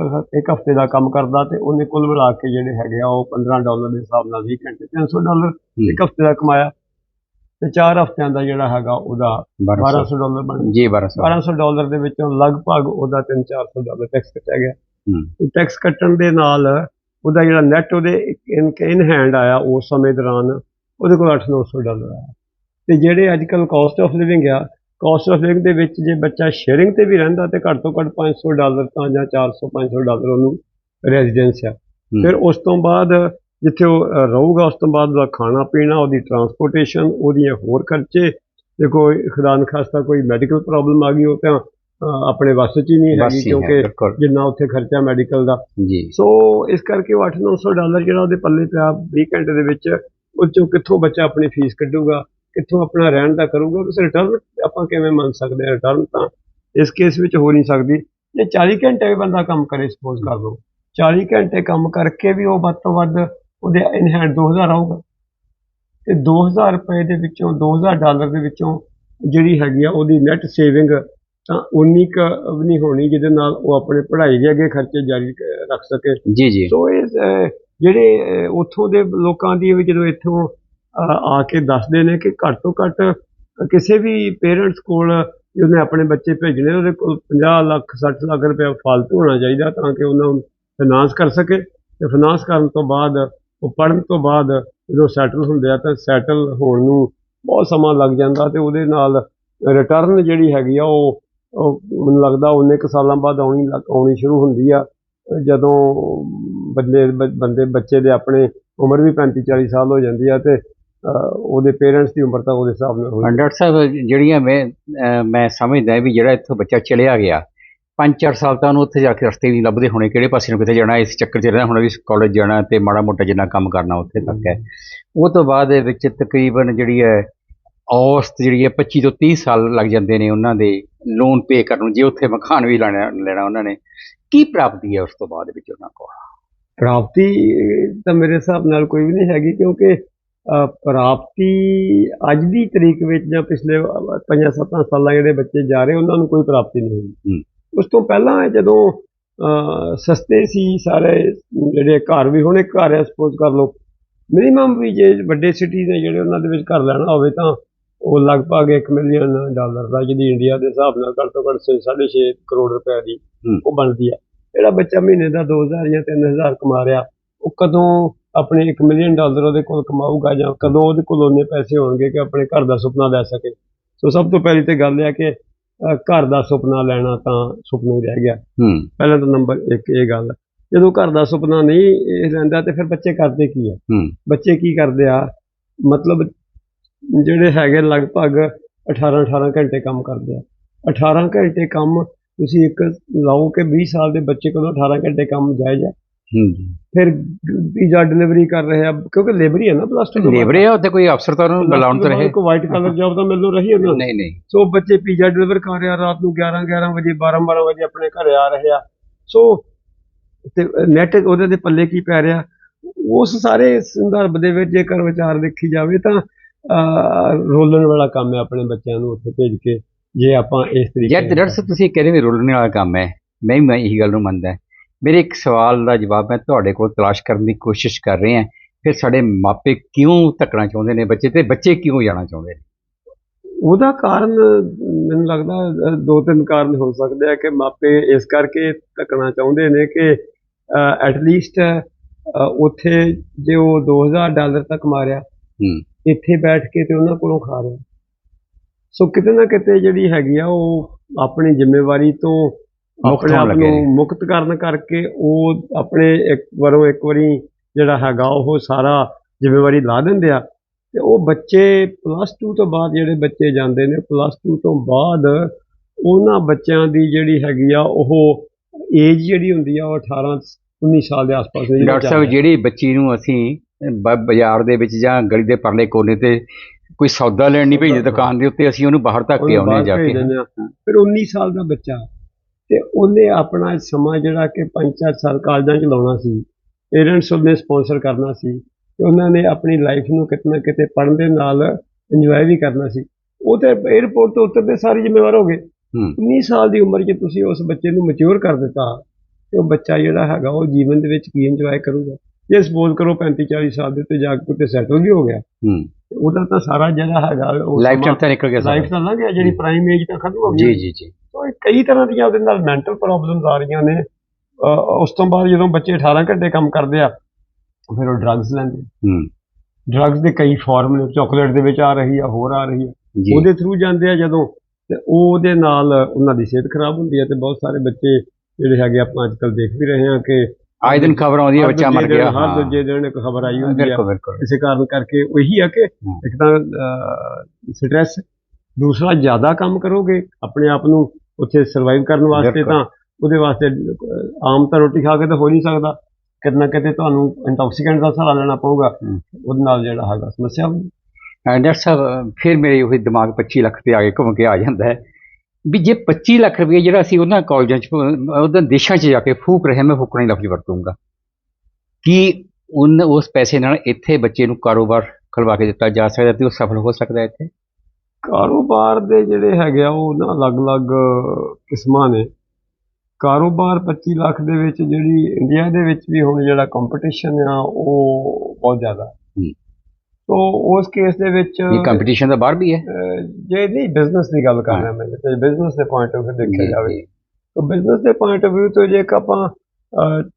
ਹਫ਼ਤੇ ਦਾ ਕੰਮ ਕਰਦਾ ਤੇ ਉਹਨੇ ਕੁੱਲ ਮਿਲਾ ਕੇ ਜਿਹੜੇ ਹੈਗੇ ਆ ਉਹ 15 ਡਾਲਰ ਦੇ ਹਿਸਾਬ ਨਾਲ 20 ਘੰਟੇ 300 ਡਾਲਰ ਇੱਕ ਹਫ਼ਤੇ ਦਾ ਕਮਾਇਆ ਤੇ 4 ਹਫਤਿਆਂ ਦਾ ਜਿਹੜਾ ਹੈਗਾ ਉਹਦਾ 1200 1200 ਡਾਲਰ ਬਣ ਜੀ 1200 1200 ਡਾਲਰ ਦੇ ਵਿੱਚੋਂ ਲਗਭਗ ਉਹਦਾ 3-400 ਡਾਲਰ ਟੈਕਸ ਕੱਟਿਆ ਗਿਆ। ਟੈਕਸ ਕੱਟਣ ਦੇ ਨਾਲ ਉਹਦਾ ਜਿਹੜਾ ਨੈਟ ਉਹਦੇ ਇਨ ਇਨ ਹੈਂਡ ਆਇਆ ਉਸ ਸਮੇਂ ਦੌਰਾਨ ਉਹਦੇ ਕੋਲ 8-900 ਡਾਲਰ ਆਇਆ ਤੇ ਜਿਹੜੇ ਅੱਜ ਕੱਲ ਕਾਸਟ ਆਫ ਲਿਵਿੰਗ ਆ ਕਾਸਟ ਆਫ ਲਿਵਿੰਗ ਦੇ ਵਿੱਚ ਜੇ ਬੱਚਾ ਸ਼ੇਅਰਿੰਗ ਤੇ ਵੀ ਰਹਿੰਦਾ ਤੇ ਘੱਟ ਤੋਂ ਘੱਟ 500 ਡਾਲਰ ਤਾਂ ਜਾਂ 400-500 ਡਾਲਰ ਉਹਨੂੰ ਰੈਜ਼ੀਡੈਂਸ ਆ। ਫਿਰ ਉਸ ਤੋਂ ਬਾਅਦ ਜਿੱਥੇ ਉਹ ਰਹੂਗਾ ਉਸ ਤੋਂ ਬਾਅਦ ਉਹਦਾ ਖਾਣਾ ਪੀਣਾ ਉਹਦੀ ਟਰਾਂਸਪੋਰਟੇਸ਼ਨ ਉਹਦੀਆਂ ਹੋਰ ਖਰਚੇ ਤੇ ਕੋਈ ਖੁਦਾ ਨਖਾਸਤਾ ਕੋਈ ਮੈਡੀਕਲ ਪ੍ਰੋਬਲਮ ਆ ਗਈ ਉਹ ਤਾਂ ਆਪਣੇ ਵੱਸ 'ਚ ਹੀ ਨਹੀਂ ਹੈਗੀ ਹੀ ਹੈ ਕਿਉਂਕਿ ਬਿਲਕੁਲ। ਜਿੰਨਾ ਉੱਥੇ ਖਰਚਾ ਮੈਡੀਕਲ ਦਾ। ਜੀ। ਸੋ ਇਸ ਕਰਕੇ ਉਹ 8-900 ਡਾਲਰ ਜਿਹੜਾ ਉਹਦੇ ਪੱਲੇ ਪਿਆ 20 ਘੰਟੇ ਦੇ ਵਿੱਚ ਉਹ ਚੋਂ ਕਿੱਥੋਂ ਬੱਚਾ ਆਪਣੀ ਫੀਸ ਕੱਢੂਗਾ ਕਿੱਥੋਂ ਆਪਣਾ ਰਹਿਣ ਦਾ ਕਰੂਗਾ ਉਸ ਰਿਟਰਨ ਆਪਾਂ ਕਿਵੇਂ ਮੰਨ ਸਕਦੇ ਹਾਂ ਰਿਟਰਨ ਤਾਂ ਇਸ ਕੇਸ ਵਿੱਚ ਹੋ ਨਹੀਂ ਸਕਦੀ। ਜੇ 40 ਘੰਟੇ ਵੀ ਬੰਦਾ ਕੰਮ ਕਰੇ ਸਪੋਜ਼ ਕਰ ਲਓ 40 ਘੰਟੇ ਕੰਮ ਕਰਕੇ ਵੀ ਉਹ ਵੱਧ ਤੋਂ ਵੱਧ ਉਹਦੇ ਇਨ ਹੈਂਡ 2000 ਆਊਗਾ। ਤੇ 2000 ਰੁਪਏ ਦੇ ਵਿੱਚੋਂ 2000 ਡਾਲਰ ਦੇ ਵਿੱਚੋਂ ਜਿਹੜੀ ਹੈਗੀ ਆ ਉਹਦੀ ਨੈਟ ਸੇਵਿੰਗ ਤਾਂ ਉਨੀ ਕੁ ਨਹੀਂ ਹੋਣੀ ਜਿਹਦੇ ਨਾਲ ਉਹ ਆਪਣੇ ਪੜ੍ਹਾਈ ਦੇ ਅੱਗੇ ਖਰਚੇ ਜਾਰੀ ਰੱਖ ਸਕੇ। ਜੀ ਜੀ। ਸੋ ਇਹ ਅਹ, ਜਿਹੜੇ ਅਹ, ਉੱਥੋਂ ਦੇ ਲੋਕਾਂ ਦੀ ਵੀ ਜਦੋਂ ਇੱਥੋਂ ਅਹ, ਆ ਕੇ ਦੱਸਦੇ ਨੇ ਕਿ ਘੱਟ ਤੋਂ ਘੱਟ ਕਿਸੇ ਵੀ ਪੇਰੈਂਟਸ ਕੋਲ ਜਿਹਨੇ ਆਪਣੇ ਬੱਚੇ ਭੇਜਣੇ ਉਹਦੇ ਕੋਲ 50 ਲੱਖ 60 ਲੱਖ ਰੁਪਏ ਫालतू ਹੋਣਾ ਚਾਹੀਦਾ ਤਾਂ ਕਿ ਉਹਨਾਂ ਨੂੰ ਫਾਈਨਾਂਸ ਕਰ ਸਕੇ। ਤੇ ਫਾਈਨਾਂਸ ਕਰਨ ਤੋਂ ਬਾਅਦ ਉਹ ਪੜ੍ਹਨ ਤੋਂ ਬਾਅਦ ਜਦੋਂ ਸੈਟਲ ਹੁੰਦੇ ਆ ਤਾਂ ਸੈਟਲ ਹੋਣ ਨੂੰ ਬਹੁਤ ਸਮਾਂ ਲੱਗ ਜਾਂਦਾ ਤੇ ਉਹਦੇ ਨਾਲ ਰਿਟਰਨ ਜਿਹੜੀ ਹੈਗੀ ਆ ਉਹ ਉਹ ਮੈਨੂੰ ਲੱਗਦਾ ਉਹਨੇ ਕੁ ਸਾਲਾਂ ਬਾਅਦ ਆਉਣੀ ਲੱਗ- ਆਉਣੀ ਸ਼ੁਰੂ ਹੁੰਦੀ ਆ। ਜਦੋਂ ਬੰਦੇ ਬੰਦੇ ਬੱਚੇ ਦੇ ਆਪਣੇ ਉਮਰ ਵੀ 35 40 ਸਾਲ ਹੋ ਜਾਂਦੀ ਆ ਤੇ ਅਹ, ਉਹਦੇ ਪੇਰੈਂਟਸ ਦੀ ਉਮਰ ਤਾਂ ਉਹਦੇ ਹਿਸਾਬ ਨਾਲ ਹੋਈ। ਡਾਕਟਰ ਸਾਹਿਬ ਜਿਹੜੀਆਂ ਮੈਂ ਅਹ ਮੈਂ ਸਮਝਦਾ ਵੀ ਜਿਹੜਾ ਇੱਥੋਂ ਬੱਚਾ ਚਲਿਆ ਗਿਆ ਪੰਜ ਚਾਰ ਸਾਲ ਤਾਂ ਉਹਨੂੰ ਉੱਥੇ ਜਾ ਕੇ ਰਸਤੇ ਨਹੀਂ ਲੱਭਦੇ ਹੋਣੇ ਕਿਹੜੇ ਪਾਸੇ ਨੂੰ ਕਿਤੇ ਜਾਣਾ ਇਸ ਚੱਕਰ 'ਚ ਰਹਿਣਾ ਹੁਣ ਵੀ ਕਾਲਜ ਜਾਣਾ ਤੇ ਮਾੜਾ ਮੋਟਾ ਜਿੰਨਾ ਕੰਮ ਕਰਨਾ ਉੱਥੇ ਤੱਕ ਹੈ। ਉਹ ਤੋਂ ਬਾਅਦ ਦੇ ਵਿੱਚ ਤਕਰੀਬਨ ਜਿਹੜੀ ਹੈ ਔਸਤ ਜਿਹੜੀ ਹੈ 25 ਤੋਂ 30 ਸਾਲ ਲੱਗ ਜਾਂਦੇ ਨੇ ਉਹਨਾਂ ਦੇ ਲੋਨ ਪੇ ਕਰਨ ਨੂੰ ਜੇ ਉੱਥੇ ਮਕਾਨ ਵੀ ਲੈਣਾ ਲੈਣਾ ਉਹਨਾਂ ਨੇ ਕੀ ਪ੍ਰਾਪਤੀ ਹੈ ਉਸ ਤੋਂ ਬਾਅਦ ਵਿੱਚ ਉਹਨਾਂ ਕੋਲ ਪ੍ਰਾਪਤੀ ਤਾਂ ਮੇਰੇ ਹਿਸਾਬ ਨਾਲ ਕੋਈ ਵੀ ਨਹੀਂ ਹੈਗੀ ਕਿਉਂਕਿ ਪ੍ਰਾਪਤੀ ਅੱਜ ਦੀ ਤਰੀਕ ਵਿੱਚ ਜਾਂ ਪਿਛਲੇ 5-7 ਸਾਲਾਂ ਜਿਹੜੇ ਬੱਚੇ ਜਾ ਰਹੇ ਉਹਨਾਂ ਨੂੰ ਕੋਈ ਪ੍ਰਾਪਤੀ ਨਹੀਂ। ਹੋਈ ਉਸ ਤੋਂ ਪਹਿਲਾਂ ਜਦੋਂ ਸਸਤੇ ਸੀ ਸਾਰੇ ਜਿਹੜੇ ਘਰ ਵੀ ਹੁਣ ਇੱਕ ਘਰ ਹੈ ਸਪੋਜ਼ ਕਰ ਲਓ ਮਿਨੀਮਮ ਵੀ ਜੇ ਵੱਡੇ ਸਿਟੀ ਨੇ ਜਿਹੜੇ ਉਹਨਾਂ ਦੇ ਵਿੱਚ ਘਰ ਲੈਣਾ ਹੋਵੇ ਤਾਂ ਉਹ ਲਗਭਗ 1 ਮਿਲੀਅਨ ਡਾਲਰ ਦਾ ਜਿਹਦੀ ਇੰਡੀਆ ਦੇ ਹਿਸਾਬ ਨਾਲ ਘੱਟ ਤੋਂ ਘੱਟ 6.5 ਕਰੋੜ ਰੁਪਏ ਦੀ। ਉਹ ਬਣਦੀ ਹੈ ਜਿਹੜਾ ਬੱਚਾ ਮਹੀਨੇ ਦਾ 2000 ਜਾਂ 3000 ਕਮਾ ਰਿਹਾ ਉਹ ਕਦੋਂ ਆਪਣੇ 1 ਮਿਲੀਅਨ ਡਾਲਰ ਉਹਦੇ ਕੋਲ ਕਮਾਊਗਾ ਜਾਂ ਕਦੋਂ ਉਹਦੇ ਕੋਲ ਉਹਨੇ ਪੈਸੇ ਹੋਣਗੇ ਕਿ ਆਪਣੇ ਘਰ ਦਾ ਸੁਪਨਾ ਲੈ ਸਕੇ? ਸੋ ਸਭ ਤੋਂ ਪਹਿਲੀ ਤੇ ਗੱਲ ਇਹ ਹੈ ਕਿ ਘਰ ਦਾ ਸੁਪਨਾ ਲੈਣਾ ਤਾਂ ਸੁਪਨਾ ਹੀ ਰਹਿ ਗਿਆ। ਪਹਿਲਾਂ ਤਾਂ ਨੰਬਰ 1 ਇਹ ਗੱਲ। ਜਦੋਂ ਘਰ ਦਾ ਸੁਪਨਾ ਨਹੀਂ ਇਹ ਲੈਂਦਾ ਤੇ ਫਿਰ ਬੱਚੇ ਕਰਦੇ ਕੀ ਆ? ਹੂੰ। ਬੱਚੇ ਕੀ ਕਰਦੇ ਆ? ਮਤਲਬ ਜਿਹੜੇ ਹੈਗੇ ਲਗਭਗ 18 18 ਘੰਟੇ ਕੰਮ ਕਰਦੇ ਆ। 18 ਘੰਟੇ ਕੰਮ ਤੁਸੀਂ ਇੱਕ ਲਾਓ ਕਿ 20 ਸਾਲ ਦੇ ਬੱਚੇ ਕੋਲੋਂ 18 ਘੰਟੇ ਕੰਮ ਜਾਇਜ਼ ਹੈ ਹੂੰ। ਫਿਰ ਪੀਜ਼ਾ ਡਿਲੀਵਰੀ ਕਰ ਰਹੇ ਆ ਕਿਉਂਕਿ ਲੇਬਰ ਹੀ ਨਾ ਪਲੱਸ 2 ਲੇਬਰ ਹੈ ਉੱਥੇ ਕੋਈ ਅਫਸਰ ਤਾਂ ਉਹਨੂੰ ਬੁਲਾਉਣ ਤਾਂ ਰਹੇ। ਕੋਈ ਵਾਈਟ ਕਲਰ ਜੌਬ ਤਾਂ ਮੈਨੂੰ ਰਹੀ ਉਹਨਾਂ ਨੂੰ। ਨਹੀਂ ਨਹੀਂ। ਸੋ ਬੱਚੇ ਪੀਜ਼ਾ ਡਿਲੀਵਰ ਕਰ ਰਿਹਾ ਰਾਤ ਨੂੰ 11 11 ਵਜੇ 12 12 ਵਜੇ ਆਪਣੇ ਘਰੇ ਆ ਰਹੇ ਆ। ਸੋ ਤੇ ਨੈਟ ਉਹਦੇ ਦੇ ਪੱਲੇ ਕੀ ਪੈ ਰਿਹਾ? ਉਸ ਸਾਰੇ ਸੰਦਰਭ ਦੇ ਵਿੱਚ ਜੇਕਰ ਵਿਚਾਰ ਦੇਖੀ ਜਾਵੇ ਤਾਂ ਰੋਲਣ ਵਾਲਾ ਕੰਮ ਹੈ ਆਪਣੇ ਬੱਚਿਆਂ ਨੂੰ ਉੱਥੇ ਭੇਜ ਕੇ ਜੇ ਆਪਾਂ ਇਸ ਤਰੀਕੇ ਯਾਰ ਸਾਹਿਬ ਤੁਸੀਂ ਕਹਿੰਦੇ ਵੀ ਰੋਲਣ ਵਾਲਾ ਕੰਮ ਹੈ। ਮੈਂ ਵੀ ਮੈਂ ਇਹੀ ਗੱਲ ਨੂੰ ਮੰਨਦਾ। ਮੇਰੇ ਇੱਕ ਸਵਾਲ ਦਾ ਜਵਾਬ ਮੈਂ ਤੁਹਾਡੇ ਕੋਲ ਤਲਾਸ਼ ਕਰਨ ਦੀ ਕੋਸ਼ਿਸ਼ ਕਰ ਰਹੇ ਹਾਂ। ਫਿਰ ਸਾਡੇ ਮਾਪੇ ਕਿਉਂ ਧੱਕਣਾ ਚਾਹੁੰਦੇ ਨੇ ਬੱਚੇ ਤੇ ਬੱਚੇ ਕਿਉਂ ਜਾਣਾ ਚਾਹੁੰਦੇ ਨੇ? ਉਹਦਾ ਕਾਰਨ ਮੈਨੂੰ ਲੱਗਦਾ ਦੋ ਤਿੰਨ ਕਾਰਨ ਹੋ ਸਕਦੇ ਆ ਕਿ ਮਾਪੇ ਇਸ ਕਰਕੇ ਧੱਕਣਾ ਚਾਹੁੰਦੇ ਨੇ ਕਿ ਐਟ ਲੀਸਟ ਉੱਥੇ ਜੇ ਉਹ 2000 ਡਾਲਰ ਤੱਕ ਮਾਰਿਆ ਇੱਥੇ ਬੈਠ ਕੇ ਤੇ ਉਹਨਾਂ ਕੋਲੋਂ ਖਾ ਰਿਹਾ। ਸੋ ਕਿਤੇ ਨਾ ਕਿਤੇ ਜਿਹੜੀ ਹੈਗੀ ਆ ਉਹ ਆਪਣੀ ਜ਼ਿੰਮੇਵਾਰੀ ਤੋਂ ਆਪਣੇ ਆਪ ਨੂੰ ਨੇ। ਮੁਕਤ ਕਰਨ ਕਰਕੇ ਉਹ ਆਪਣੇ ਇੱਕ ਵਾਰੋਂ ਇੱਕ ਵਾਰੀ ਜਿਹੜਾ ਹੈਗਾ ਉਹ ਸਾਰਾ ਜ਼ਿੰਮੇਵਾਰੀ ਲਾ ਦਿੰਦੇ ਆ। ਤੇ ਉਹ ਬੱਚੇ ਪਲੱਸ 2 ਤੋਂ ਬਾਅਦ ਜਿਹੜੇ ਬੱਚੇ ਜਾਂਦੇ ਨੇ ਪਲੱਸ 2 ਤੋਂ ਬਾਅਦ ਉਹਨਾਂ ਬੱਚਿਆਂ ਦੀ ਜਿਹੜੀ ਹੈਗੀ ਆ ਉਹ ਏਜ ਜਿਹੜੀ ਹੁੰਦੀ ਆ ਉਹ 18 19 ਸਾਲ ਦੇ ਆਸ-ਪਾਸ ਦੀ ਡਾਕਟਰ ਸਾਹਿਬ ਜਿਹੜੀ ਬੱਚੀ ਨੂੰ ਅਸੀਂ ਬ- ਬਾਜ਼ਾਰ ਦੇ ਵਿੱਚ ਜਾਂ ਗਲੀ ਦੇ ਪਰਲੇ ਕੋਨੇ ਤੇ ਕੋਈ ਸੌਦਾ ਲੈਣ ਨਹੀਂ ਭੇਜਦੇ ਦੁਕਾਨ ਦੇ ਉੱਤੇ ਅਸੀਂ ਉਹਨੂੰ ਬਾਹਰ ਧੱਕ ਕੇ ਉਹਨੂੰ ਬਾਹਰ ਜਾ ਭੇਜ ਕੇ ਦਿੰਦੇ ਆ। ਫਿਰ 19 ਸਾਲ ਦਾ ਬੱਚਾ। ਤੇ ਉਹਨੇ ਆਪਣਾ ਸਮਾਂ ਜਿਹੜਾ ਕਿ 5-4 ਸਾਲ ਕਾਲਜਾਂ ਚ ਲਾਉਣਾ ਸੀ। ਪੇਰੈਂਟਸ ਉਹਨੇ ਸਪਾਂਸਰ ਕਰਨਾ ਸੀ। ਤੇ ਉਹਨਾਂ ਨੇ ਆਪਣੀ ਲਾਈਫ ਨੂੰ ਕਿਤੇ ਨਾ ਕਿਤੇ ਪੜ੍ਹਨ ਦੇ ਨਾਲ ਇੰਜੋਏ ਵੀ ਕਰਨਾ ਸੀ। ਉਹ ਤੇ 에어ਪੋਰਟ ਤੋਂ ਉਤਰਦੇ ਸਾਰੀ ਜ਼ਿੰਮੇਵਾਰ ਹੋ ਗਏ। ਹੂੰ। 19 ਸਾਲ ਦੀ ਉਮਰ 'ਚ ਤੁਸੀਂ ਉਸ ਬੱਚੇ ਨੂੰ ਮੈਚੁਰ ਕਰ ਦਿੱਤਾ। ਤੇ ਉਹ ਬੱਚਾ ਜਿਹੜਾ ਹੈਗਾ ਉਹ ਜੀਵਨ ਦੇ ਵਿੱਚ ਕੀ ਇੰਜੋਏ ਕਰੂਗਾ? ਜੇ ਸਪੋਜ਼ ਕਰੋ 35 40 ਸਾਲ ਦੇ ਉੱਤੇ ਜਾ ਕੇ ਕਿਤੇ ਸੈਟਲ ਵੀ ਹੋ ਗਿਆ ਹੂੰ। ਉਹਦਾ ਤਾਂ ਸਾਰਾ ਜਿਹੜਾ ਹੈਗਾ ਉਹ ਲਾਈਫ ਟਾਈਮ ਤਾਂ ਨਿਕਲ ਗਿਆ ਲਾਈਫ ਤਾਂ ਲੰਘ ਗਿਆ ਜਿਹੜੀ ਪ੍ਰਾਈਮ ਏਜ ਤਾਂ ਖਤਮ ਹੋ ਗਈ। ਜੀ ਜੀ ਜੀ। ਸੋ ਕਈ ਤਰ੍ਹਾਂ ਦੀਆਂ ਉਹਦੇ ਨਾਲ ਮੈਂਟਲ ਪ੍ਰੋਬਲਮਸ ਆ ਰਹੀਆਂ ਨੇ। ਉਸ ਤੋਂ ਬਾਅਦ ਜਦੋਂ ਬੱਚੇ 18 ਘੰਟੇ ਕੰਮ ਕਰਦੇ ਆ ਫਿਰ ਉਹ ਡਰੱਗਸ ਲੈਂਦੇ ਹੂੰ। ਡਰੱਗਸ ਦੇ ਕਈ ਫਾਰਮ ਨੇ ਚਾਕਲੇਟ ਦੇ ਵਿੱਚ ਆ ਰਹੀ ਆ ਹੋਰ ਆ ਰਹੀ ਆ। ਉਹਦੇ ਥਰੂ ਜਾਂਦੇ ਆ ਜਦੋਂ ਤੇ ਉਹਦੇ ਨਾਲ ਉਹਨਾਂ ਦੀ ਸਿਹਤ ਖਰਾਬ ਹੁੰਦੀ ਹੈ ਤੇ ਬਹੁਤ ਸਾਰੇ ਬੱਚੇ ਜਿਹੜੇ ਹੈਗੇ ਆਪਾਂ ਅੱਜ ਕੱਲ ਦੇਖ ਵੀ ਰਹੇ ਹਾਂ ਕਿ ਆਏ ਦਿਨ ਖਬਰ ਆਉਂਦੀ ਹੈ ਬੱਚਾ ਮਰ ਗਿਆ ਹਾਂ। ਦੂਜੇ ਦਿਨ ਇੱਕ ਖਬਰ ਆਈ ਹੁੰਦੀ ਬਿਲਕੁਲ ਇਸੇ ਕਾਰਨ ਕਰਕੇ ਉਹੀ ਆ ਕਿ। ਇੱਕ ਤਾਂ ਸਟ੍ਰੈਸ ਦੂਸਰਾ ਜ਼ਿਆਦਾ ਕੰਮ ਕਰੋਗੇ ਆਪਣੇ ਆਪ ਨੂੰ ਉੱਥੇ ਸਰਵਾਈਵ ਕਰਨ ਵਾਸਤੇ। ਤਾਂ ਉਹਦੇ ਵਾਸਤੇ ਆਮ ਤਾਂ ਰੋਟੀ ਖਾ ਕੇ ਤਾਂ ਹੋ ਨਹੀਂ ਸਕਦਾ। ਕਿਤੇ ਨਾ ਕਿਤੇ ਤੁਹਾਨੂੰ ਇੰਟੌਕਸੀਕੈਂਟ ਦਾ ਸਹਾਰਾ ਲੈਣਾ ਪਊਗਾ। ਉਹਦੇ ਨਾਲ ਜਿਹੜਾ ਹੈਗਾ ਸਮੱਸਿਆ। ਡਾਕਟਰ ਸਾਹਿਬ ਫਿਰ ਮੇਰੇ ਉਹੀ ਦਿਮਾਗ 25 ਲੱਖ ਤੇ ਆ ਕੇ ਘੁੰਮ ਕੇ ਆ ਜਾਂਦਾ ਹੈ। ਵੀ ਜੇ 25 ਲੱਖ ਰੁਪਏ ਜਿਹੜਾ ਅਸੀਂ ਉਹਨਾਂ ਕਾਲਜਾਂ 'ਚ ਉਹਨਾਂ ਦੇਸ਼ਾਂ 'ਚ ਜਾ ਕੇ ਫੂਕ ਰਹੇ ਮੈਂ ਫੂਕਣਾ ਹੀ ਲਫ਼ਜ਼ ਵਰਤੂੰਗਾ। ਕੀ ਉਨ ਉਸ ਪੈਸੇ ਨਾਲ ਇੱਥੇ ਬੱਚੇ ਨੂੰ ਕਾਰੋਬਾਰ ਖਲਵਾ ਕੇ ਦਿੱਤਾ ਜਾ ਸਕਦਾ ਤੇ ਉਹ ਸਫਲ ਹੋ ਸਕਦਾ ਇੱਥੇ? ਕਾਰੋਬਾਰ ਦੇ ਜਿਹੜੇ ਹੈਗੇ ਆ ਉਹ ਨਾ ਅਲੱਗ-ਅਲੱਗ ਕਿਸਮਾਂ ਨੇ। ਕਾਰੋਬਾਰ 25 ਲੱਖ ਦੇ ਵਿੱਚ ਜਿਹੜੀ ਇੰਡੀਆ ਦੇ ਵਿੱਚ ਵੀ ਹੁਣ ਜਿਹੜਾ ਕੰਪੀਟੀਸ਼ਨ ਆ ਉਹ ਬਹੁਤ ਜ਼ਿਆਦਾ। ਹੂੰ। ਸੋ ਉਸ ਕੇਸ ਦੇ ਵਿੱਚ ਇਹ ਕੰਪੀਟੀਸ਼ਨ ਦਾ ਬਾਹਰ ਵੀ ਹੈ। ਜੇ ਨਹੀਂ ਬਿਜ਼ਨਸ ਦੀ ਗੱਲ ਕਰ ਰਿਹਾ ਮੈਂ ਤੇ ਬਿਜ਼ਨਸ ਦੇ ਪੁਆਇੰਟ ਆਫ ਦੇਖਿਆ ਜੀ, ਜਾਵੇ। ਤਾਂ ਬਿਜ਼ਨਸ ਦੇ ਪੁਆਇੰਟ ਆਫ View ਤੋਂ ਜੇ ਆਪਾਂ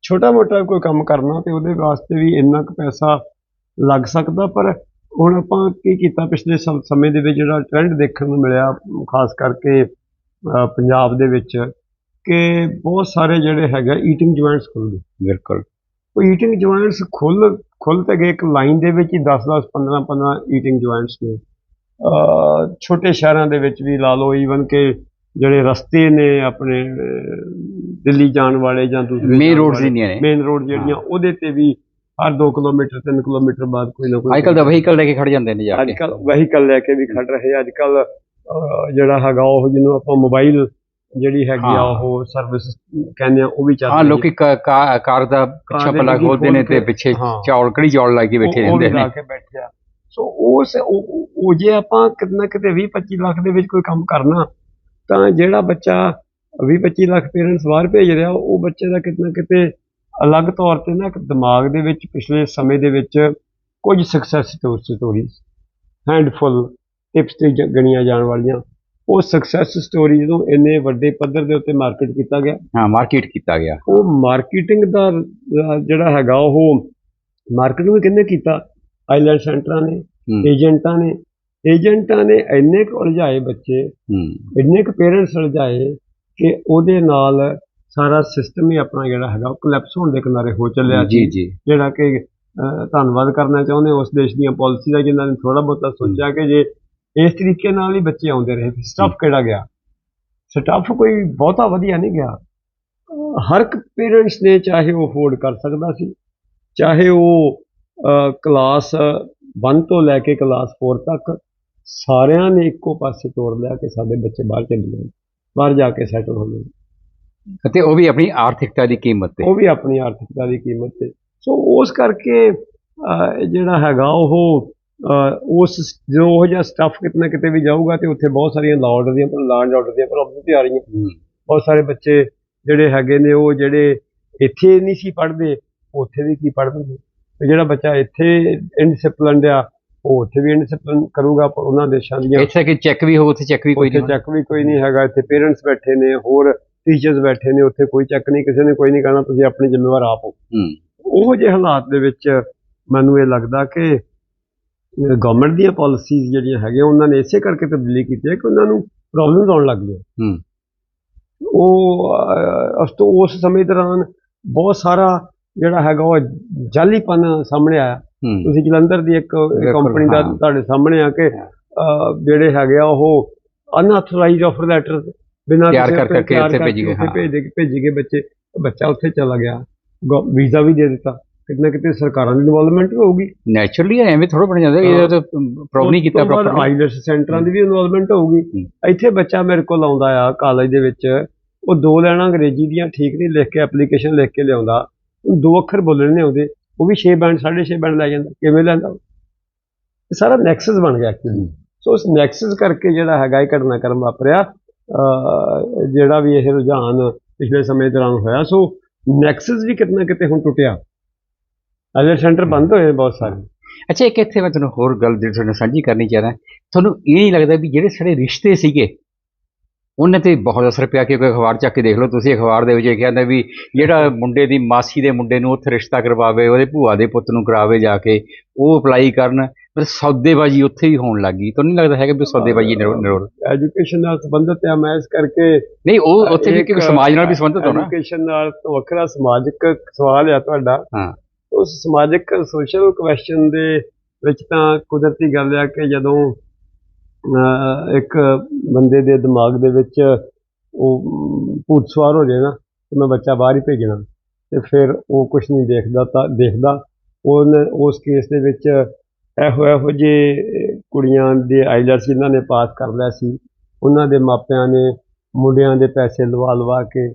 ਛੋਟਾ ਮੋਟਾ ਕੋਈ ਕੰਮ ਕਰਨਾ ਤੇ ਉਹਦੇ ਵਾਸਤੇ ਵੀ ਇੰਨਾ ਕੁ ਪੈਸਾ ਲੱਗ ਸਕਦਾ ਪਰ ਹੁਣ ਆਪਾਂ ਕੀ ਕੀਤਾ ਪਿਛਲੇ ਸਮ- ਦੇ ਵਿੱਚ ਜਿਹੜਾ ਟ੍ਰੈਂਡ ਦੇਖਣ ਨੂੰ ਮਿਲਿਆ ਖਾਸ ਕਰਕੇ ਪੰਜਾਬ ਦੇ ਵਿੱਚ ਕਿ ਬਹੁਤ ਸਾਰੇ ਜਿਹੜੇ ਹੈਗਾ ਈਟਿੰਗ ਜੁਆਇੰਟਸ ਖੁੱਲ੍ਹ ਗਏ ਬਿਲਕੁਲ। ਉਹ ਈਟਿੰਗ ਜੁਆਇੰਟਸ ਖੁੱਲ ਖੁੱਲ ਤੇ ਗਏ ਇੱਕ ਲਾਈਨ ਦੇ ਵਿੱਚ ਹੀ 10 10 15 15 ਈਟਿੰਗ ਜੁਆਇੰਟਸ ਨੇ। ਛੋਟੇ ਸ਼ਹਿਰਾਂ ਦੇ ਵਿੱਚ ਵੀ ਲਾ ਲਓ ਈਵਨ ਕਿ ਜਿਹੜੇ ਰਸਤੇ ਨੇ ਆਪਣੇ ਦਿੱਲੀ ਜਾਣ ਵਾਲੇ ਜਾਂ ਦੂਸਰੇ ਮੇਨ ਰੋਡਸ ਜਿੰਨੀਆਂ ਨੇ। ਮੇਨ ਰੋਡ ਜਿਹੜੀਆਂ ਉਹਦੇ ਤੇ ਵੀ ਹਰ 2 ਕਿਲੋਮੀਟਰ 3 ਕਿਲੋਮੀਟਰ ਬਾਅਦ ਕੋਈ ਨਾ ਕੋਈ ਅੱਜ ਕੱਲ ਤਾਂ ਵਹੀਕਲ ਲੈ ਕੇ ਖੜ ਜਾਂਦੇ ਨੇ ਜਾ ਅੱਜ ਕੇ। ਕੱਲ ਵਹੀਕਲ ਲੈ ਕੇ ਵੀ ਖੜ ਰਹੇ ਅੱਜ ਕੱਲ ਜਿਹੜਾ ਹੈਗਾ ਉਹ ਜਿਹਨੂੰ ਆਪਾਂ ਮੋਬਾਈਲ ਜਿਹੜੀ ਹੈਗੀ ਆ ਹਾਂ। ਉਹ ਸਰਵਿਸ ਕਹਿੰਦੇ ਆ ਉਹ ਵੀ ਚੱਲ ਹਾਂ ਰਹੀ। ਲੋਕੀ ਕ- ਕਾ- ਕਾਰ ਦਾ ਪਿੱਛਾ ਦੇ ਪੱਲਾ ਖੋਲਦੇ ਨੇ ਤੇ ਕੇ, ਪਿੱਛੇ ਹਾਂ। ਚੌਲ ਕੜੀ ਚੌਲ ਲਾ ਕੇ ਬੈਠੇ ਉਹ- ਉਹ ਰਹਿੰਦੇ ਵੀ ਨੇ ਸੋ ਉਸ ਉਹ ਉਹ ਜੇ ਆਪਾਂ ਕਿਤੇ ਨਾ ਕਿਤੇ 20 25 ਲੱਖ ਦੇ ਵਿੱਚ ਕੋਈ ਕੰਮ ਕਰਨਾ ਤਾਂ ਜਿਹੜਾ ਬੱਚਾ 20 25 ਲੱਖ ਪੇਰੈਂਟਸ ਬਾਹਰ ਭੇਜ ਰਿਹਾ ਉਹ ਬੱਚੇ ਦਾ ਕਿਤੇ ਨਾ ਕਿਤੇ ਅਲੱਗ ਤੌਰ ਤੇ ਨਾ ਇੱਕ ਦਿਮਾਗ ਦੇ ਵਿੱਚ ਪਿਛਲੇ ਸਮੇਂ ਦੇ ਵਿੱਚ ਕੁਝ ਸਕਸੈਸ ਸਟੋਰੀਜ਼ ਹੈਂਡਫੁਲ ਟਿਪਸ ਤੇ ਜ- ਗਣੀਆਂ ਜਾਣ ਵਾਲੀਆਂ ਉਹ ਸਕਸੈਸ ਸਟੋਰੀ ਜਦੋਂ ਇੰਨੇ ਵੱਡੇ ਪੱਧਰ ਦੇ ਉੱਤੇ ਮਾਰਕੀਟ ਕੀਤਾ ਗਿਆ। ਹਾਂ ਮਾਰਕੀਟ ਕੀਤਾ ਗਿਆ। ਉਹ ਮਾਰਕੀਟਿੰਗ ਦਾ ਜਿਹੜਾ ਹੈਗਾ ਉਹ ਮਾਰਕੀਟਿੰਗ ਕਿੰਨੇ ਕੀਤਾ? ਆਈਲੈਂਡ ਸੈਂਟਰਾਂ ਨੇ ਏਜੰਟਾਂ ਨੇ। ਏਜੰਟਾਂ ਨੇ ਇੰਨੇ ਕੁ ਉਲਝਾਏ ਬੱਚੇ ਇੰਨੇ ਕੁ ਪੇਰੈਂਟਸ ਉਲਝਾਏ ਕਿ ਉਹਦੇ ਨਾਲ ਸਾਰਾ ਸਿਸਟਮ ਹੀ ਆਪਣਾ ਜਿਹੜਾ ਹੈਗਾ ਉਹ ਕੋਲੈਪਸ ਹੋਣ ਦੇ ਕਿਨਾਰੇ ਹੋ ਚੱਲਿਆ ਜੀ ਜੀ। ਜਿਹੜਾ ਕਿ ਧੰਨਵਾਦ ਕਰਨਾ ਚਾਹੁੰਦੇ ਉਸ ਦੇਸ਼ ਦੀਆਂ ਪਾਲਿਸੀ ਦਾ ਜਿਨ੍ਹਾਂ ਨੇ ਥੋੜਾ ਬਹੁਤਾ ਸੋਚਿਆ ਕਿ ਜੇ ਇਸ ਤਰੀਕੇ ਨਾਲ ਹੀ ਬੱਚੇ ਆਉਂਦੇ ਰਹੇ। ਸਟਾਫ ਕਿਹੜਾ ਗਿਆ? ਸਟਾਫ ਕੋਈ ਬਹੁਤਾ ਵਧੀਆ ਨਹੀਂ ਗਿਆ। ਹਰ ਇੱਕ ਪੇਰੈਂਟਸ ਨੇ ਚਾਹੇ ਉਹ ਅਫੋਰਡ ਕਰ ਸਕਦਾ ਸੀ ਚਾਹੇ ਉਹ ਕਲਾਸ 1 ਤੋਂ ਲੈ ਕੇ ਕਲਾਸ 4 ਤੱਕ ਸਾਰਿਆਂ ਨੇ ਇੱਕੋ ਪਾਸੇ ਤੋੜ ਲਿਆ ਕਿ ਸਾਡੇ ਬੱਚੇ ਬਾਹਰ ਚਲੇ ਜਾਣ ਬਾਹਰ ਜਾ ਕੇ ਸੈਟਲ ਹੋ ਜਾਣ। ਅਤੇ ਉਹ ਵੀ ਆਪਣੀ ਆਰਥਿਕਤਾ ਦੀ ਕੀਮਤ ਤੇ। ਉਹ ਵੀ ਆਪਣੀ ਆਰਥਿਕਤਾ ਦੀ ਕੀਮਤ ਤੇ। ਸੋ ਉਸ ਕਰਕੇ ਜਿਹੜਾ ਹੈਗਾ ਉਹ ਉਸ ਜੋ ਉਹ ਜਿਹਾ ਸਟੱਫ ਕਿਤੇ ਨਾ ਕਿਤੇ ਵੀ ਜਾਊਗਾ ਤੇ ਉੱਥੇ ਬਹੁਤ ਸਾਰੀਆਂ ਲਾਅ ਦੀਆਂ ਲਾਂਡ ਆਰਡਰ ਦੀਆਂ ਪ੍ਰੋਬਲਮ ਤੇ ਆ ਰਹੀਆਂ ਬਹੁਤ ਸਾਰੇ ਬੱਚੇ ਜਿਹੜੇ ਹੈਗੇ ਨੇ ਉਹ ਜਿਹੜੇ ਇੱਥੇ ਨਹੀਂ ਸੀ ਪੜ੍ਹਦੇ ਉੱਥੇ ਵੀ ਕੀ ਪੜ੍ਹਦੇ ਤੇ ਜਿਹੜਾ ਬੱਚਾ ਇੱਥੇ ਇਨਡਿਸਪਲਿਨਡ ਆ ਉਹ ਉੱਥੇ ਵੀ ਇਨਡਿਸਪਲਿਨ ਕਰੂਗਾ ਪਰ ਉਹਨਾਂ ਦੇਸ਼ਾਂ ਦੀਆਂ। ਇੱਥੇ ਕਿ ਚੈੱਕ ਵੀ ਹੋ ਉੱਥੇ ਚੈੱਕ ਵੀ ਕੋਈ ਨਹੀਂ ਚੈੱਕ ਵੀ ਕੋਈ ਨਹੀਂ ਹੈਗਾ ਇੱਥੇ ਪੇਰੈਂਟਸ ਬੈਠੇ ਨੇ ਹੋਰ ਟੀਚਰਸ ਬੈਠੇ ਨੇ ਉੱਥੇ ਕੋਈ ਚੈੱਕ ਨਹੀਂ ਕਿਸੇ ਨੇ ਕੋਈ ਨਹੀਂ ਕਹਿਣਾ ਤੁਸੀਂ ਆਪਣੀ ਜ਼ਿੰਮੇਵਾਰ ਆਪ ਹੋ। ਹੂੰ। ਉਹ ਜਿਹੇ ਹਾਲਾਤ ਦੇ ਵਿੱਚ ਮੈਨੂੰ ਇਹ ਲੱਗਦਾ ਕਿ ਗਵਰਨਮੈਂਟ ਦੀਆਂ ਪਾਲਿਸੀਜ਼ ਜਿਹੜੀਆਂ ਹੈਗੀਆਂ ਉਹਨਾਂ ਨੇ ਇਸੇ ਕਰਕੇ ਤਬਦੀਲੀ ਕੀਤੀ ਹੈ ਕਿ ਉਹਨਾਂ ਨੂੰ ਪ੍ਰੋਬਲਮਸ ਆਉਣ ਲੱਗ ਗਈਆਂ। ਹੂੰ। ਉਹ ਉਸ ਤੋਂ ਉਸ ਸਮੇਂ ਦੌਰਾਨ ਬਹੁਤ ਸਾਰਾ ਜਿਹੜਾ ਹੈਗਾ ਉਹ ਜਾਲੀਪਨ ਸਾਹਮਣੇ ਆਇਆ। ਤੁਸੀਂ ਜਲੰਧਰ ਦੀ ਇੱਕ ਕੰਪਨੀ ਦਾ। ਤੁਹਾਡੇ ਸਾਹਮਣੇ ਆ ਕਿ ਜਿਹੜੇ ਹੈਗੇ ਆ ਉਹ ਅਨਆਥੋਰਾਈਜ਼ਡ ਆਫਰ ਲੈਟਰ ਬਿਨਾਂ ਤਿਆਰ ਕਰਕੇ ਭੇਜ ਗਏ, ਭੇਜੀ ਗਏ ਬੱਚੇ ਬੱਚਾ ਉੱਥੇ ਚਲਾ ਗਿਆ। ਵੀਜ਼ਾ ਵੀ ਦੇ ਦਿੱਤਾ। ਕਿਤੇ ਕਿਤੇ ਸਰਕਾਰਾਂ ਦੀ ਇਨਵੋਲਵਮੈਂਟ ਹੋਊਗੀ। ਨੈਚੁਰਲੀ ਐਵੇਂ ਥੋੜਾ ਬਣ ਜਾਂਦਾ ਇਹ ਤਾਂ ਪ੍ਰੋਬ ਨਹੀਂ ਕੀਤਾ ਪ੍ਰੋਪਰ ਆਈਲੈਟਸ ਸੈਂਟਰਾਂ ਦੀ ਵੀ ਇਨਵੋਲਵਮੈਂਟ ਹੋਊਗੀ। ਇੱਥੇ ਬੱਚਾ ਮੇਰੇ ਕੋਲ ਆਉਂਦਾ ਆ ਕਾਲਜ ਦੇ ਵਿੱਚ ਉਹ ਦੋ ਲੈਣਾ ਅੰਗਰੇਜ਼ੀ ਦੀਆਂ ਠੀਕ ਨਹੀਂ ਲਿਖ ਕੇ ਐਪਲੀਕੇਸ਼ਨ ਲਿਖ ਕੇ ਲਿਆਉਂਦਾ। ਦੋ ਅੱਖਰ ਬੋਲਣੇ ਨਹੀਂ ਆਉਂਦੇ ਉਹ ਵੀ 6 ਬੈਂਡ 6.5 ਬੈਂਡ ਲੈ ਜਾਂਦਾ। ਕਿਵੇਂ ਲੈਂਦਾ? ਇਹ ਸਾਰਾ ਨੈਕਸਸ ਬਣ ਗਿਆ ਐਕਚੁਅਲੀ ਸੋ ਉਸ ਨੈਕਸਸ ਕਰਕੇ ਜਿਹੜਾ ਹੈਗਾ ਇਹ ਘਟਨਾਕ੍ਰਮ ਵਾਪਰਿਆ। ਅਹ ਜਿਹੜਾ ਵੀ ਇਹ ਰੁਝਾਨ ਪਿਛਲੇ ਸਮੇਂ ਦੌਰਾਨ ਹੋਇਆ ਸੋ ਨੈਕਸਸ ਵੀ ਕਿਤੇ ਨਾ ਕਿਤੇ ਹੁਣ ਟੁੱਟਿਆ। ਅਜੇ ਸੈਂਟਰ ਬੰਦ ਹੋਏ ਬਹੁਤ ਸਾਰੇ। ਅੱਛਾ ਇੱਕ ਇੱਥੇ ਮੈਂ ਤੁਹਾਨੂੰ ਹੋਰ ਗੱਲ ਜਿਹੜੀ ਤੁਹਾਨੂੰ ਸਾਂਝੀ ਕਰਨੀ ਚਾਹਦਾ ਤੁਹਾਨੂੰ ਇਹ ਨਹੀਂ ਲੱਗਦਾ ਵੀ ਜਿਹੜੇ ਸਾਡੇ ਰਿਸ਼ਤੇ ਸੀਗੇ ਉਹਨਾਂ ਤੇ ਬਹੁਤ ਅਸਰ ਪਿਆ ਕਿ ਕੋਈ ਅਖਬਾਰ ਚੱਕ ਕੇ ਦੇਖ ਲਓ ਤੁਸੀਂ ਅਖਬਾਰ ਦੇ ਵਿੱਚ ਇਹ ਕਹਿੰਦਾ ਵੀ ਜਿਹੜਾ ਮੁੰਡੇ ਦੀ ਮਾਸੀ ਦੇ ਮੁੰਡੇ ਨੂੰ ਉੱਥੇ ਰਿਸ਼ਤਾ ਕਰਵਾਵੇ ਉਹਦੇ ਭੂਆ ਦੇ ਪੁੱਤ ਨੂੰ ਕਰਾਵੇ ਜਾ ਕੇ ਉਹ ਅਪਲਾਈ ਕਰਨ ਮਤਲਬ ਸੌਦੇਬਾਜ਼ੀ ਉੱਥੇ ਹੀ ਹੋਣ ਲੱਗੀ ਤੁਹਾਨੂੰ ਨਹੀਂ ਲੱਗਦਾ ਹੈਗਾ ਵੀ ਸੌਦੇਬਾਜ਼ੀ ਨਿਰੋ ਨਿਰੋਲ? ਐਜੂਕੇਸ਼ਨ ਨਾਲ ਸੰਬੰਧਿਤ ਹੈ ਮੈਂ ਇਸ ਕਰਕੇ ਨਹੀਂ ਉਹ ਉੱਥੇ ਵੀ ਕਿ ਸਮਾਜ ਨਾਲ ਵੀ ਸੰਬੰਧਿਤ ਹੋ ਨਾ ਐਜੂਕੇਸ਼ਨ ਨਾਲ ਤੋਂ ਵੱਖਰਾ ਸਮਾਜਿਕ ਸਵਾਲ ਆ ਤੁਹਾਡਾ। ਹਾਂ। ਉਸ ਸਮਾਜਿਕ ਸੋਸ਼ਲ ਕੁਐਸਚਨ ਦੇ ਵਿੱਚ ਤਾਂ ਕੁਦਰਤੀ ਗੱਲ ਆ ਕਿ ਜਦੋਂ ਇੱਕ ਬੰਦੇ ਦੇ ਦਿਮਾਗ ਦੇ ਵਿੱਚ ਉਹ ਭੂਤ ਸਵਾਰ ਹੋ ਜਾਏ ਨਾ, ਤੇ ਮੈਂ ਬੱਚਾ ਬਾਹਰ ਹੀ ਭੇਜਣਾ। ਤੇ ਫਿਰ ਉਹ ਕੁਝ ਨਹੀਂ ਦੇਖਦਾ ਤਾਂ, ਦੇਖਦਾ। ਉਹਨੇ, ਉਸ ਕੇਸ ਦੇ ਵਿੱਚ ਇਹੋ ਇਹੋ ਜਿਹੇ ਕੁੜੀਆਂ ਦੇ ਆਈਲੈਟਸ ਜਿਨ੍ਹਾਂ ਨੇ ਪਾਸ ਕਰ ਲਿਆ ਸੀ। ਉਹਨਾਂ ਦੇ ਮਾਪਿਆਂ ਨੇ ਮੁੰਡਿਆਂ ਦੇ ਪੈਸੇ ਲਵਾ ਲਵਾ ਕੇ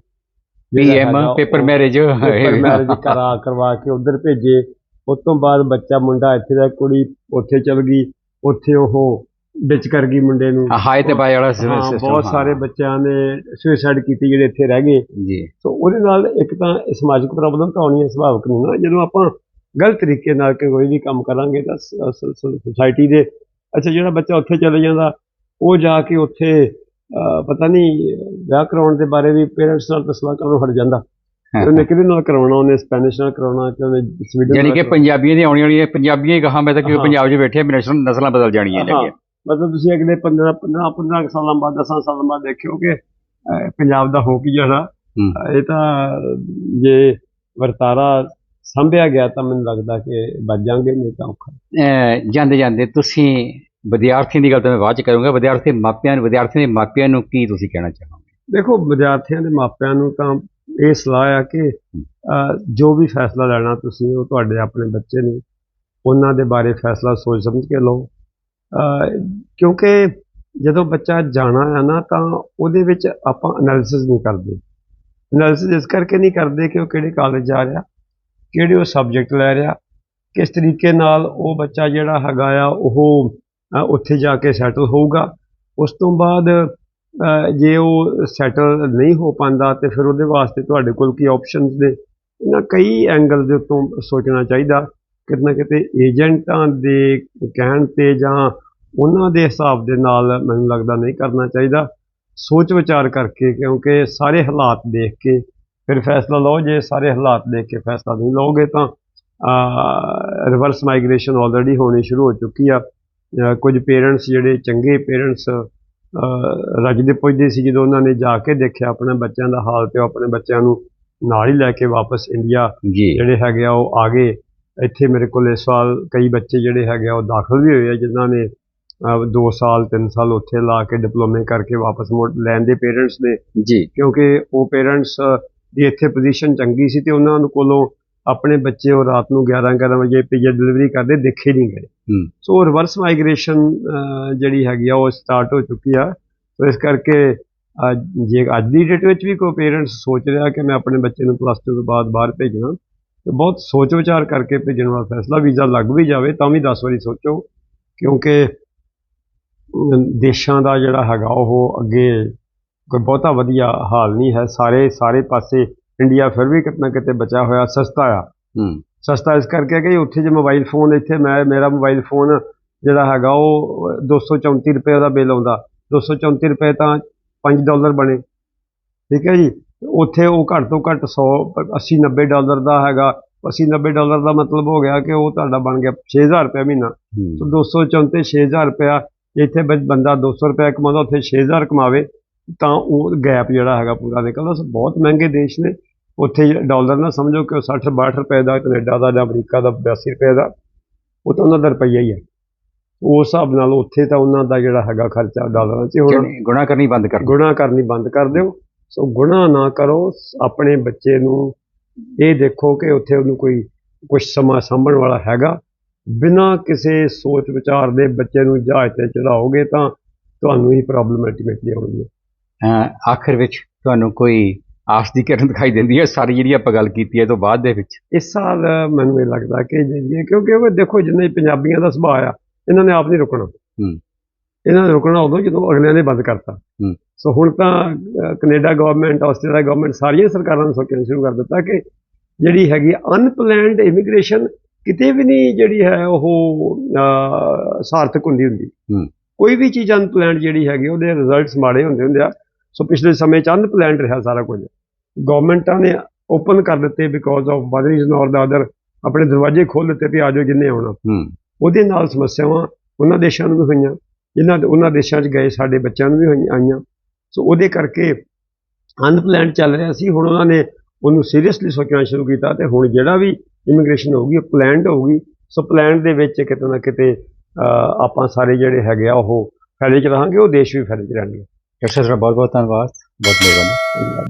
PM paper marriage paper marriage ਕਰਾ ਕਰਵਾ ਕੇ ਉਧਰ ਭੇਜੇ। ਉਸ ਤੋਂ ਬਾਅਦ ਬੱਚਾ ਮੁੰਡਾ ਇੱਥੇ ਦਾ ਕੁੜੀ ਉੱਥੇ ਚਲ ਗਈ। ਉੱਥੇ ਉਹ ਵਿੱਚ ਕਰ ਗਈ ਮੁੰਡੇ ਨੂੰ। ਹਾਈ ਤੇ ਬਾਈ ਵਾਲਾ ਸਿਸਟਮ ਬਹੁਤ ਸਾਰੇ ਬੱਚਿਆਂ ਨੇ ਸੁਸਾਈਡ ਕੀਤੀ ਜਿਹੜੇ ਇੱਥੇ ਰਹਿ ਗਏ। ਜੀ। ਸੋ ਉਹਦੇ ਨਾਲ ਇੱਕ ਤਾਂ ਸਮਾਜਿਕ ਪ੍ਰੋਬਲਮ ਤਾਂ ਆਉਣੀ ਹੈ ਸੁਭਾਵਿਕ ਨਹੀਂ ਨਾ। ਜਦੋਂ ਆਪਾਂ ਗਲਤ ਤਰੀਕੇ ਨਾਲ ਕੋਈ ਵੀ ਕੰਮ ਕਰਾਂਗੇ ਤਾਂ ਸੁਸਾਇਟੀ ਦੇ। ਅੱਛਾ ਜਿਹੜਾ ਬੱਚਾ ਉੱਥੇ ਚਲੇ ਜਾਂਦਾ ਉਹ ਜਾ ਕੇ ਉੱਥੇ ਪਤਾ ਨਹੀਂ ਵਿਆਹ ਕਰਾਉਣ ਦੇ ਬਾਰੇ ਵੀ ਪੇਰੈਂਟਸ ਨਾਲ ਤਾਂ ਸਲਾਹ ਕਰਨੋਂ ਹਟ ਜਾਂਦਾ। ਉਹਨੇ ਕਿਹਦੇ ਨਾਲ ਕਰਾਉਣਾ ਉਹਨੇ ਸਪੈਨਿਸ਼ ਨਾਲ ਕਰਾਉਣਾ ਕਿ ਉਹਨੇ ਸਵੀਡਨ ਯਾਨੀ ਕਿ ਪੰਜਾਬੀਆਂ ਦੀ ਆਉਣੀ ਵਾਲੀ ਪੰਜਾਬੀਆਂ ਹੀ ਕਹਾ ਮੈਂ ਤਾਂ ਕਿ। ਪੰਜਾਬ 'ਚ ਬੈਠੇ ਆ, ਨਸਲ ਨਸਲਾਂ ਬਦਲ ਜਾਣੀਆਂ ਲੱਗੀਆਂ ਮਤਲਬ ਤੁਸੀਂ ਅਗਲੇ 15 15 15 ਸਾਲਾਂ ਬਾਅਦ 10 ਸਾਲਾਂ ਬਾਅਦ ਦੇਖਿਓ ਕਿ ਅਹ, ਪੰਜਾਬ ਦਾ ਹੋ ਕੀ ਜਾਣਾ। ਇਹ ਤਾਂ ਜੇ ਵਰਤਾਰਾ ਸੰਭਿਆ ਗਿਆ ਤਾਂ ਮੈਨੂੰ ਲੱਗਦਾ ਕਿ ਬਚ ਜਾਾਂਗੇ ਨਹੀਂ ਤਾਂ ਔਖਾ ਜਾਂਦੇ ਜਾਂਦੇ ਤੁਸੀਂ ਵਿਦਿਆਰਥੀਆਂ ਦੀ ਗੱਲ ਤਾਂ ਮੈਂ ਬਾਅਦ ਚ ਕਰੂੰਗਾ। ਵਿਦਿਆਰਥੀ ਮਾਪਿਆਂ ਨੂੰ ਵਿਦਿਆਰਥੀਆਂ ਦੇ ਮਾਪਿਆਂ ਨੂੰ ਕੀ ਤੁਸੀਂ ਕਹਿਣਾ ਚਾਹੋਗੇ? ਦੇਖੋ ਵਿਦਿਆਰਥੀਆਂ ਦੇ ਮਾਪਿਆਂ ਨੂੰ ਤਾਂ ਇਹ ਸਲਾਹ ਆ ਕਿ ਜੋ ਵੀ ਫੈਸਲਾ ਲੈਣਾ ਤੁਸੀਂ ਉਹ ਤੁਹਾਡੇ ਆਪਣੇ ਬੱਚੇ ਨੇ ਉਹਨਾਂ ਦੇ ਬਾਰੇ ਫੈਸਲਾ ਸੋਚ ਸਮਝ ਕੇ ਲਓ। ਕਿਉਂਕਿ ਜਦੋਂ ਬੱਚਾ ਜਾਣਾ ਹੈ ਨਾ ਤਾਂ ਉਹਦੇ ਵਿੱਚ ਆਪਾਂ ਐਨਾਲਿਸਿਸ ਨਹੀਂ ਕਰਦੇ। ਐਨਾਲਿਸਿਸ ਇਸ ਕਰਕੇ ਨਹੀਂ ਕਰਦੇ ਕਿ ਉਹ ਕਿਹੜੇ ਕਾਲਜ ਜਾ ਰਿਹਾ ਕਿਹੜੇ ਉਹ ਸਬਜੈਕਟ ਲੈ ਰਿਹਾ ਕਿਸ ਤਰੀਕੇ ਨਾਲ ਉਹ ਬੱਚਾ ਜਿਹੜਾ ਹੈਗਾ ਆ ਉਹ ਉੱਥੇ ਜਾ ਕੇ ਸੈਟਲ ਹੋਊਗਾ। ਉਸ ਤੋਂ ਬਾਅਦ ਜੇ ਉਹ ਸੈਟਲ ਨਹੀਂ ਹੋ ਪਾਉਂਦਾ, ਤੇ ਫਿਰ ਉਹਦੇ ਵਾਸਤੇ ਤੁਹਾਡੇ ਕੋਲ ਕੀ ਆਪਸ਼ਨਸ ਨੇ? ਇਹਨਾਂ ਕਈ ਐਂਗਲ ਦੇ ਉੱਤੋਂ ਸੋਚਣਾ ਚਾਹੀਦਾ। ਕਿਤੇ ਨਾ ਕਿਤੇ ਏਜੰਟਾਂ ਦੇ ਕਹਿਣ ਤੇ ਜਾਂ ਉਹਨਾਂ ਦੇ ਹਿਸਾਬ ਦੇ ਨਾਲ ਮੈਨੂੰ ਲੱਗਦਾ ਨਹੀਂ ਕਰਨਾ ਚਾਹੀਦਾ। ਸੋਚ ਵਿਚਾਰ ਕਰਕੇ, ਕਿਉਂਕਿ ਸਾਰੇ ਹਾਲਾਤ ਦੇਖ ਕੇ ਫਿਰ ਫੈਸਲਾ ਲਓ। ਜੇ ਸਾਰੇ ਹਾਲਾਤ ਦੇਖ ਕੇ ਫੈਸਲਾ ਨਹੀਂ ਲਓਗੇ ਤਾਂ ਰਿਵਰਸ ਮਾਈਗ੍ਰੇਸ਼ਨ ਆਲਰੇਡੀ ਹੋਣੀ ਸ਼ੁਰੂ ਹੋ ਚੁੱਕੀ ਆ। ਕੁਝ ਪੇਰੈਂਟਸ ਜਿਹੜੇ ਚੰਗੇ ਪੇਰੈਂਟਸ ਰੱਜਦੇ ਪੁੱਜਦੇ ਸੀ ਜਦੋਂ ਉਹਨਾਂ ਨੇ ਜਾ ਕੇ ਦੇਖਿਆ ਆਪਣੇ ਬੱਚਿਆਂ ਦਾ ਹਾਲ ਤੇ ਆਪਣੇ ਬੱਚਿਆਂ ਨੂੰ ਨਾਲ ਹੀ ਲੈ ਕੇ ਵਾਪਸ ਇੰਡੀਆ ਜਿਹੜੇ ਹੈਗੇ ਆ ਉਹ ਆ ਗਏ। ਇੱਥੇ ਮੇਰੇ ਕੋਲ ਇਸ ਸਾਲ ਕਈ ਬੱਚੇ ਜਿਹੜੇ ਹੈਗੇ ਆ ਉਹ ਦਾਖਲ ਵੀ ਹੋਏ ਆ ਜਿਨ੍ਹਾਂ ਨੇ 2 ਸਾਲ 3 ਸਾਲ ਉੱਥੇ ਲਾ ਕੇ ਡਿਪਲੋਮੇ ਕਰਕੇ ਵਾਪਸ ਮੁੜ ਲੈਣ ਦੇ ਪੇਰੈਂਟਸ ਨੇ। ਜੀ। ਕਿਉਂਕਿ ਉਹ ਪੇਰੈਂਟਸ ਦੀ ਇੱਥੇ ਪੋਜੀਸ਼ਨ ਚੰਗੀ ਸੀ ਤੇ ਉਹਨਾਂ ਨੂੰ ਕੋਲੋਂ ਆਪਣੇ ਬੱਚੇ ਉਹ ਰਾਤ ਨੂੰ 11 11 ਵਜੇ ਪੀਜੇ ਡਿਲੀਵਰੀ ਕਰਦੇ ਦੇਖੇ ਨਹੀਂ ਗਏ। ਸੋ ਰਿਵਰਸ ਮਾਈਗ੍ਰੇਸ਼ਨ ਜਿਹੜੀ ਹੈਗੀ ਆ ਉਹ ਸਟਾਰਟ ਹੋ ਚੁੱਕੀ ਆ। ਸੋ ਇਸ ਕਰਕੇ ਜੇ ਅੱਜ ਦੀ ਡੇਟ ਵਿੱਚ ਵੀ ਕੋਈ ਪੇਰੈਂਟਸ ਸੋਚ ਰਿਹਾ ਕਿ ਮੈਂ ਆਪਣੇ ਬੱਚੇ ਨੂੰ ਪਲੱਸ 2 ਤੋਂ ਬਾਅਦ ਬਾਹਰ ਭੇਜਣਾ ਤੇ ਬਹੁਤ ਸੋਚ ਵਿਚਾਰ ਕਰਕੇ ਭੇਜਣ ਵਾਲਾ ਫੈਸਲਾ ਵੀਜ਼ਾ ਲੱਗ ਵੀ ਜਾਵੇ ਤਾਂ ਵੀ 10 ਵਾਰੀ ਸੋਚੋ। ਕਿਉਂਕਿ ਦੇਸ਼ਾਂ ਦਾ ਜਿਹੜਾ ਹੈਗਾ ਉਹ ਅੱਗੇ ਕੋਈ ਬਹੁਤਾ ਵਧੀਆ ਹਾਲ ਨਹੀਂ ਹੈ। ਸਾਰੇ ਸਾਰੇ ਪਾਸੇ ਇੰਡੀਆ ਫਿਰ ਵੀ ਕਿਤੇ ਨਾ ਕਿਤੇ ਬਚਾ ਹੋਇਆ ਸਸਤਾ ਆ। ਹੂੰ। ਸਸਤਾ ਇਸ ਕਰਕੇ ਕਿ ਉੱਥੇ ਜੇ ਮੋਬਾਈਲ ਫੋਨ ਇੱਥੇ ਮੈਂ ਮੇਰਾ ਮੋਬਾਈਲ ਫੋਨ ਜਿਹੜਾ ਹੈਗਾ ਉਹ 234 ਰੁਪਏ ਦਾ ਬਿੱਲ ਆਉਂਦਾ। 234 ਰੁਪਏ ਤਾਂ 5 ਡਾਲਰ ਬਣੇ। ਠੀਕ ਹੈ ਜੀ? ਉੱਥੇ ਉਹ ਘੱਟ ਤੋਂ ਘੱਟ 100 80 90 ਡਾਲਰ ਦਾ ਹੈਗਾ। 80 90 ਡਾਲਰ ਦਾ ਮਤਲਬ ਹੋ ਗਿਆ ਕਿ ਉਹ ਤੁਹਾਡਾ ਬਣ ਗਿਆ 6000 ਰੁਪਏ ਮਹੀਨਾ। ਸੋ 234 6000 ਰੁਪਇਆ ਇੱਥੇ ਬੰਦਾ 200 ਰੁਪਏ ਕਮਾਉਂਦਾ ਉੱਥੇ 6000 ਕਮਾਵੇ ਤਾਂ ਉਹ ਗੈਪ ਜਿਹੜਾ ਹੈਗਾ ਪੂਰਾ ਨਿਕਲਦਾ। ਸੋ ਬਹੁਤ ਮਹਿੰਗੇ ਦੇਸ਼ ਨੇ। ਉੱਥੇ ਡਾਲਰ ਨਾ ਸਮਝੋ ਕਿ ਉਹ 60 62 ਰੁਪਏ ਦਾ ਕੈਨੇਡਾ ਦਾ ਜਾਂ ਅਮਰੀਕਾ ਦਾ 82 ਰੁਪਏ ਦਾ ਉਹ ਤਾਂ ਉਹਨਾਂ ਦਾ ਰੁਪਈਆ ਹੀ ਹੈ। ਉਸ ਹਿਸਾਬ ਨਾਲ ਉੱਥੇ ਤਾਂ ਉਹਨਾਂ ਦਾ ਜਿਹੜਾ ਹੈਗਾ ਖਰਚਾ ਡਾਲਰਾਂ 'ਚ ਹੋਣਾ। ਗੁਨਾਹ ਕਰਨੀ ਬੰਦ ਕਰ। ਗੁਨਾਹ ਕਰਨੀ ਬੰਦ ਕਰ ਦਿਓ। ਸੋ ਗੁਨਾਹ ਨਾ ਕਰੋ ਆਪਣੇ ਬੱਚੇ ਨੂੰ ਇਹ ਦੇਖੋ ਕਿ ਉੱਥੇ ਉਹਨੂੰ ਕੋਈ ਕੁਝ ਸਮਾਂ ਸਾਂਭਣ ਵਾਲਾ ਹੈਗਾ। ਬਿਨਾਂ ਕਿਸੇ ਸੋਚ ਵਿਚਾਰ ਦੇ ਬੱਚੇ ਨੂੰ ਜਹਾਜ਼ ਤੇ ਚੜਾਓਗੇ ਤਾਂ ਤੁਹਾਨੂੰ ਹੀ ਪ੍ਰੋਬਲਮ ਅਲਟੀਮੇਟਲੀ ਆਉਣੀ ਹੈ ਆਖਿਰ ਵਿੱਚ ਤੁਹਾਨੂੰ ਕੋਈ ਆਸ ਦੀ ਕਿਰਨ ਦਿਖਾਈ ਦਿੰਦੀ ਹੈ ਸਾਰੀ ਜਿਹੜੀ ਆਪਾਂ ਗੱਲ ਕੀਤੀ ਹੈ ਤੋਂ ਬਾਅਦ ਦੇ ਵਿੱਚ। ਇਸ ਸਾਲ ਮੈਨੂੰ ਇਹ ਲੱਗਦਾ ਕਿ ਜਿਹੜੀ ਕਿਉਂਕਿ ਉਹ ਦੇਖੋ ਜਿੰਨੇ ਪੰਜਾਬੀਆਂ ਦਾ ਸੁਭਾਅ ਆ ਇਹਨਾਂ ਨੇ ਆਪ ਨਹੀਂ ਰੁਕਣਾ। ਹੂੰ। ਇਹਨਾਂ ਨੇ ਰੁਕਣਾ ਉਦੋਂ ਜਦੋਂ ਅਗਲਿਆਂ ਨੇ ਬੰਦ ਕਰਤਾ। ਹੂੰ। ਸੋ ਹੁਣ ਤਾਂ ਕੈਨੇਡਾ ਗਵਰਨਮੈਂਟ ਆਸਟ੍ਰੇਲੀਆ ਗਵਰਨਮੈਂਟ ਸਾਰੀਆਂ ਸਰਕਾਰਾਂ ਨੇ ਸੋਚਣਾ ਸ਼ੁਰੂ ਕਰ ਦਿੱਤਾ ਕਿ ਜਿਹੜੀ ਹੈਗੀ ਅਨਪਲੈਨਡ ਇਮੀਗ੍ਰੇਸ਼ਨ ਕਿਤੇ ਵੀ ਨਹੀਂ ਜਿਹੜੀ ਹੈ ਉਹ ਸਾਰਥਕ ਹੁੰਦੀ ਹੁੰਦੀ। ਹੂੰ। ਕੋਈ ਵੀ ਚੀਜ਼ ਅਨਪਲੈਨਡ ਜਿਹੜੀ ਹੈਗੀ ਉਹਦੇ ਰਿਜ਼ਲਟਸ ਮਾੜੇ ਹੁੰਦੇ ਹੁੰਦੇ ਆ। ਸੋ ਪਿਛਲੇ ਸਮੇਂ ਚ ਅਨਪਲੈਨਡ ਰਿਹਾ ਸਾਰਾ ਕੁਝ। ਗਵਰਨਮੈਂਟਾਂ ਨੇ ਓਪਨ ਕਰ ਦਿੱਤੇ ਬਿਕੋਜ਼ ਆਫ ਵਨ ਔਰ ਦਾ ਅਦਰ ਆਪਣੇ ਦਰਵਾਜ਼ੇ ਖੋਲ੍ਹ ਦਿੱਤੇ ਵੀ ਆਜੋ ਜਿੰਨੇ ਆਉਣਾ। ਉਹਦੇ ਨਾਲ ਸਮੱਸਿਆਵਾਂ ਉਹਨਾਂ ਦੇਸ਼ਾਂ ਨੂੰ ਵੀ ਹੋਈਆਂ ਜਿਨ੍ਹਾਂ ਦੇ ਉਹਨਾਂ ਦੇਸ਼ਾਂ 'ਚ ਗਏ ਸਾਡੇ ਬੱਚਿਆਂ ਨੂੰ ਵੀ ਹੋਈਆਂ ਆਈਆਂ। ਸੋ ਉਹਦੇ ਕਰਕੇ ਅਨਪਲੈਨਡ ਚੱਲ ਰਿਹਾ ਸੀ। ਹੁਣ ਉਹਨਾਂ ਨੇ ਉਹਨੂੰ ਸੀਰੀਅਸਲੀ ਸੋਚਣਾ ਸ਼ੁਰੂ ਕੀਤਾ ਤੇ ਹੁਣ ਜਿਹੜਾ ਵੀ ਇਮੀਗ੍ਰੇਸ਼ਨ ਹੋਊਗੀ ਉਹ ਪਲਾਨਡ ਹੋਊਗੀ। ਸੋ ਪਲਾਨ ਦੇ ਵਿੱਚ ਕਿਤੇ ਨਾ ਕਿਤੇ ਆਪਾਂ ਸਾਰੇ ਜਿਹੜੇ ਹੈਗੇ ਆ ਉਹ ਫਾਇਦੇ 'ਚ ਰਹਾਂਗੇ ਉਹ ਦੇਸ਼ ਵੀ ਫਾਇਦੇ 'ਚ ਰਹਿਣਗੇ। ਡਾਕਟਰ ਸਾਹਿਬ ਬਹੁਤ ਬਹੁਤ ਧੰਨਵਾਦ ਬਹੁਤ ਮਿਹਰਬਾਨੀ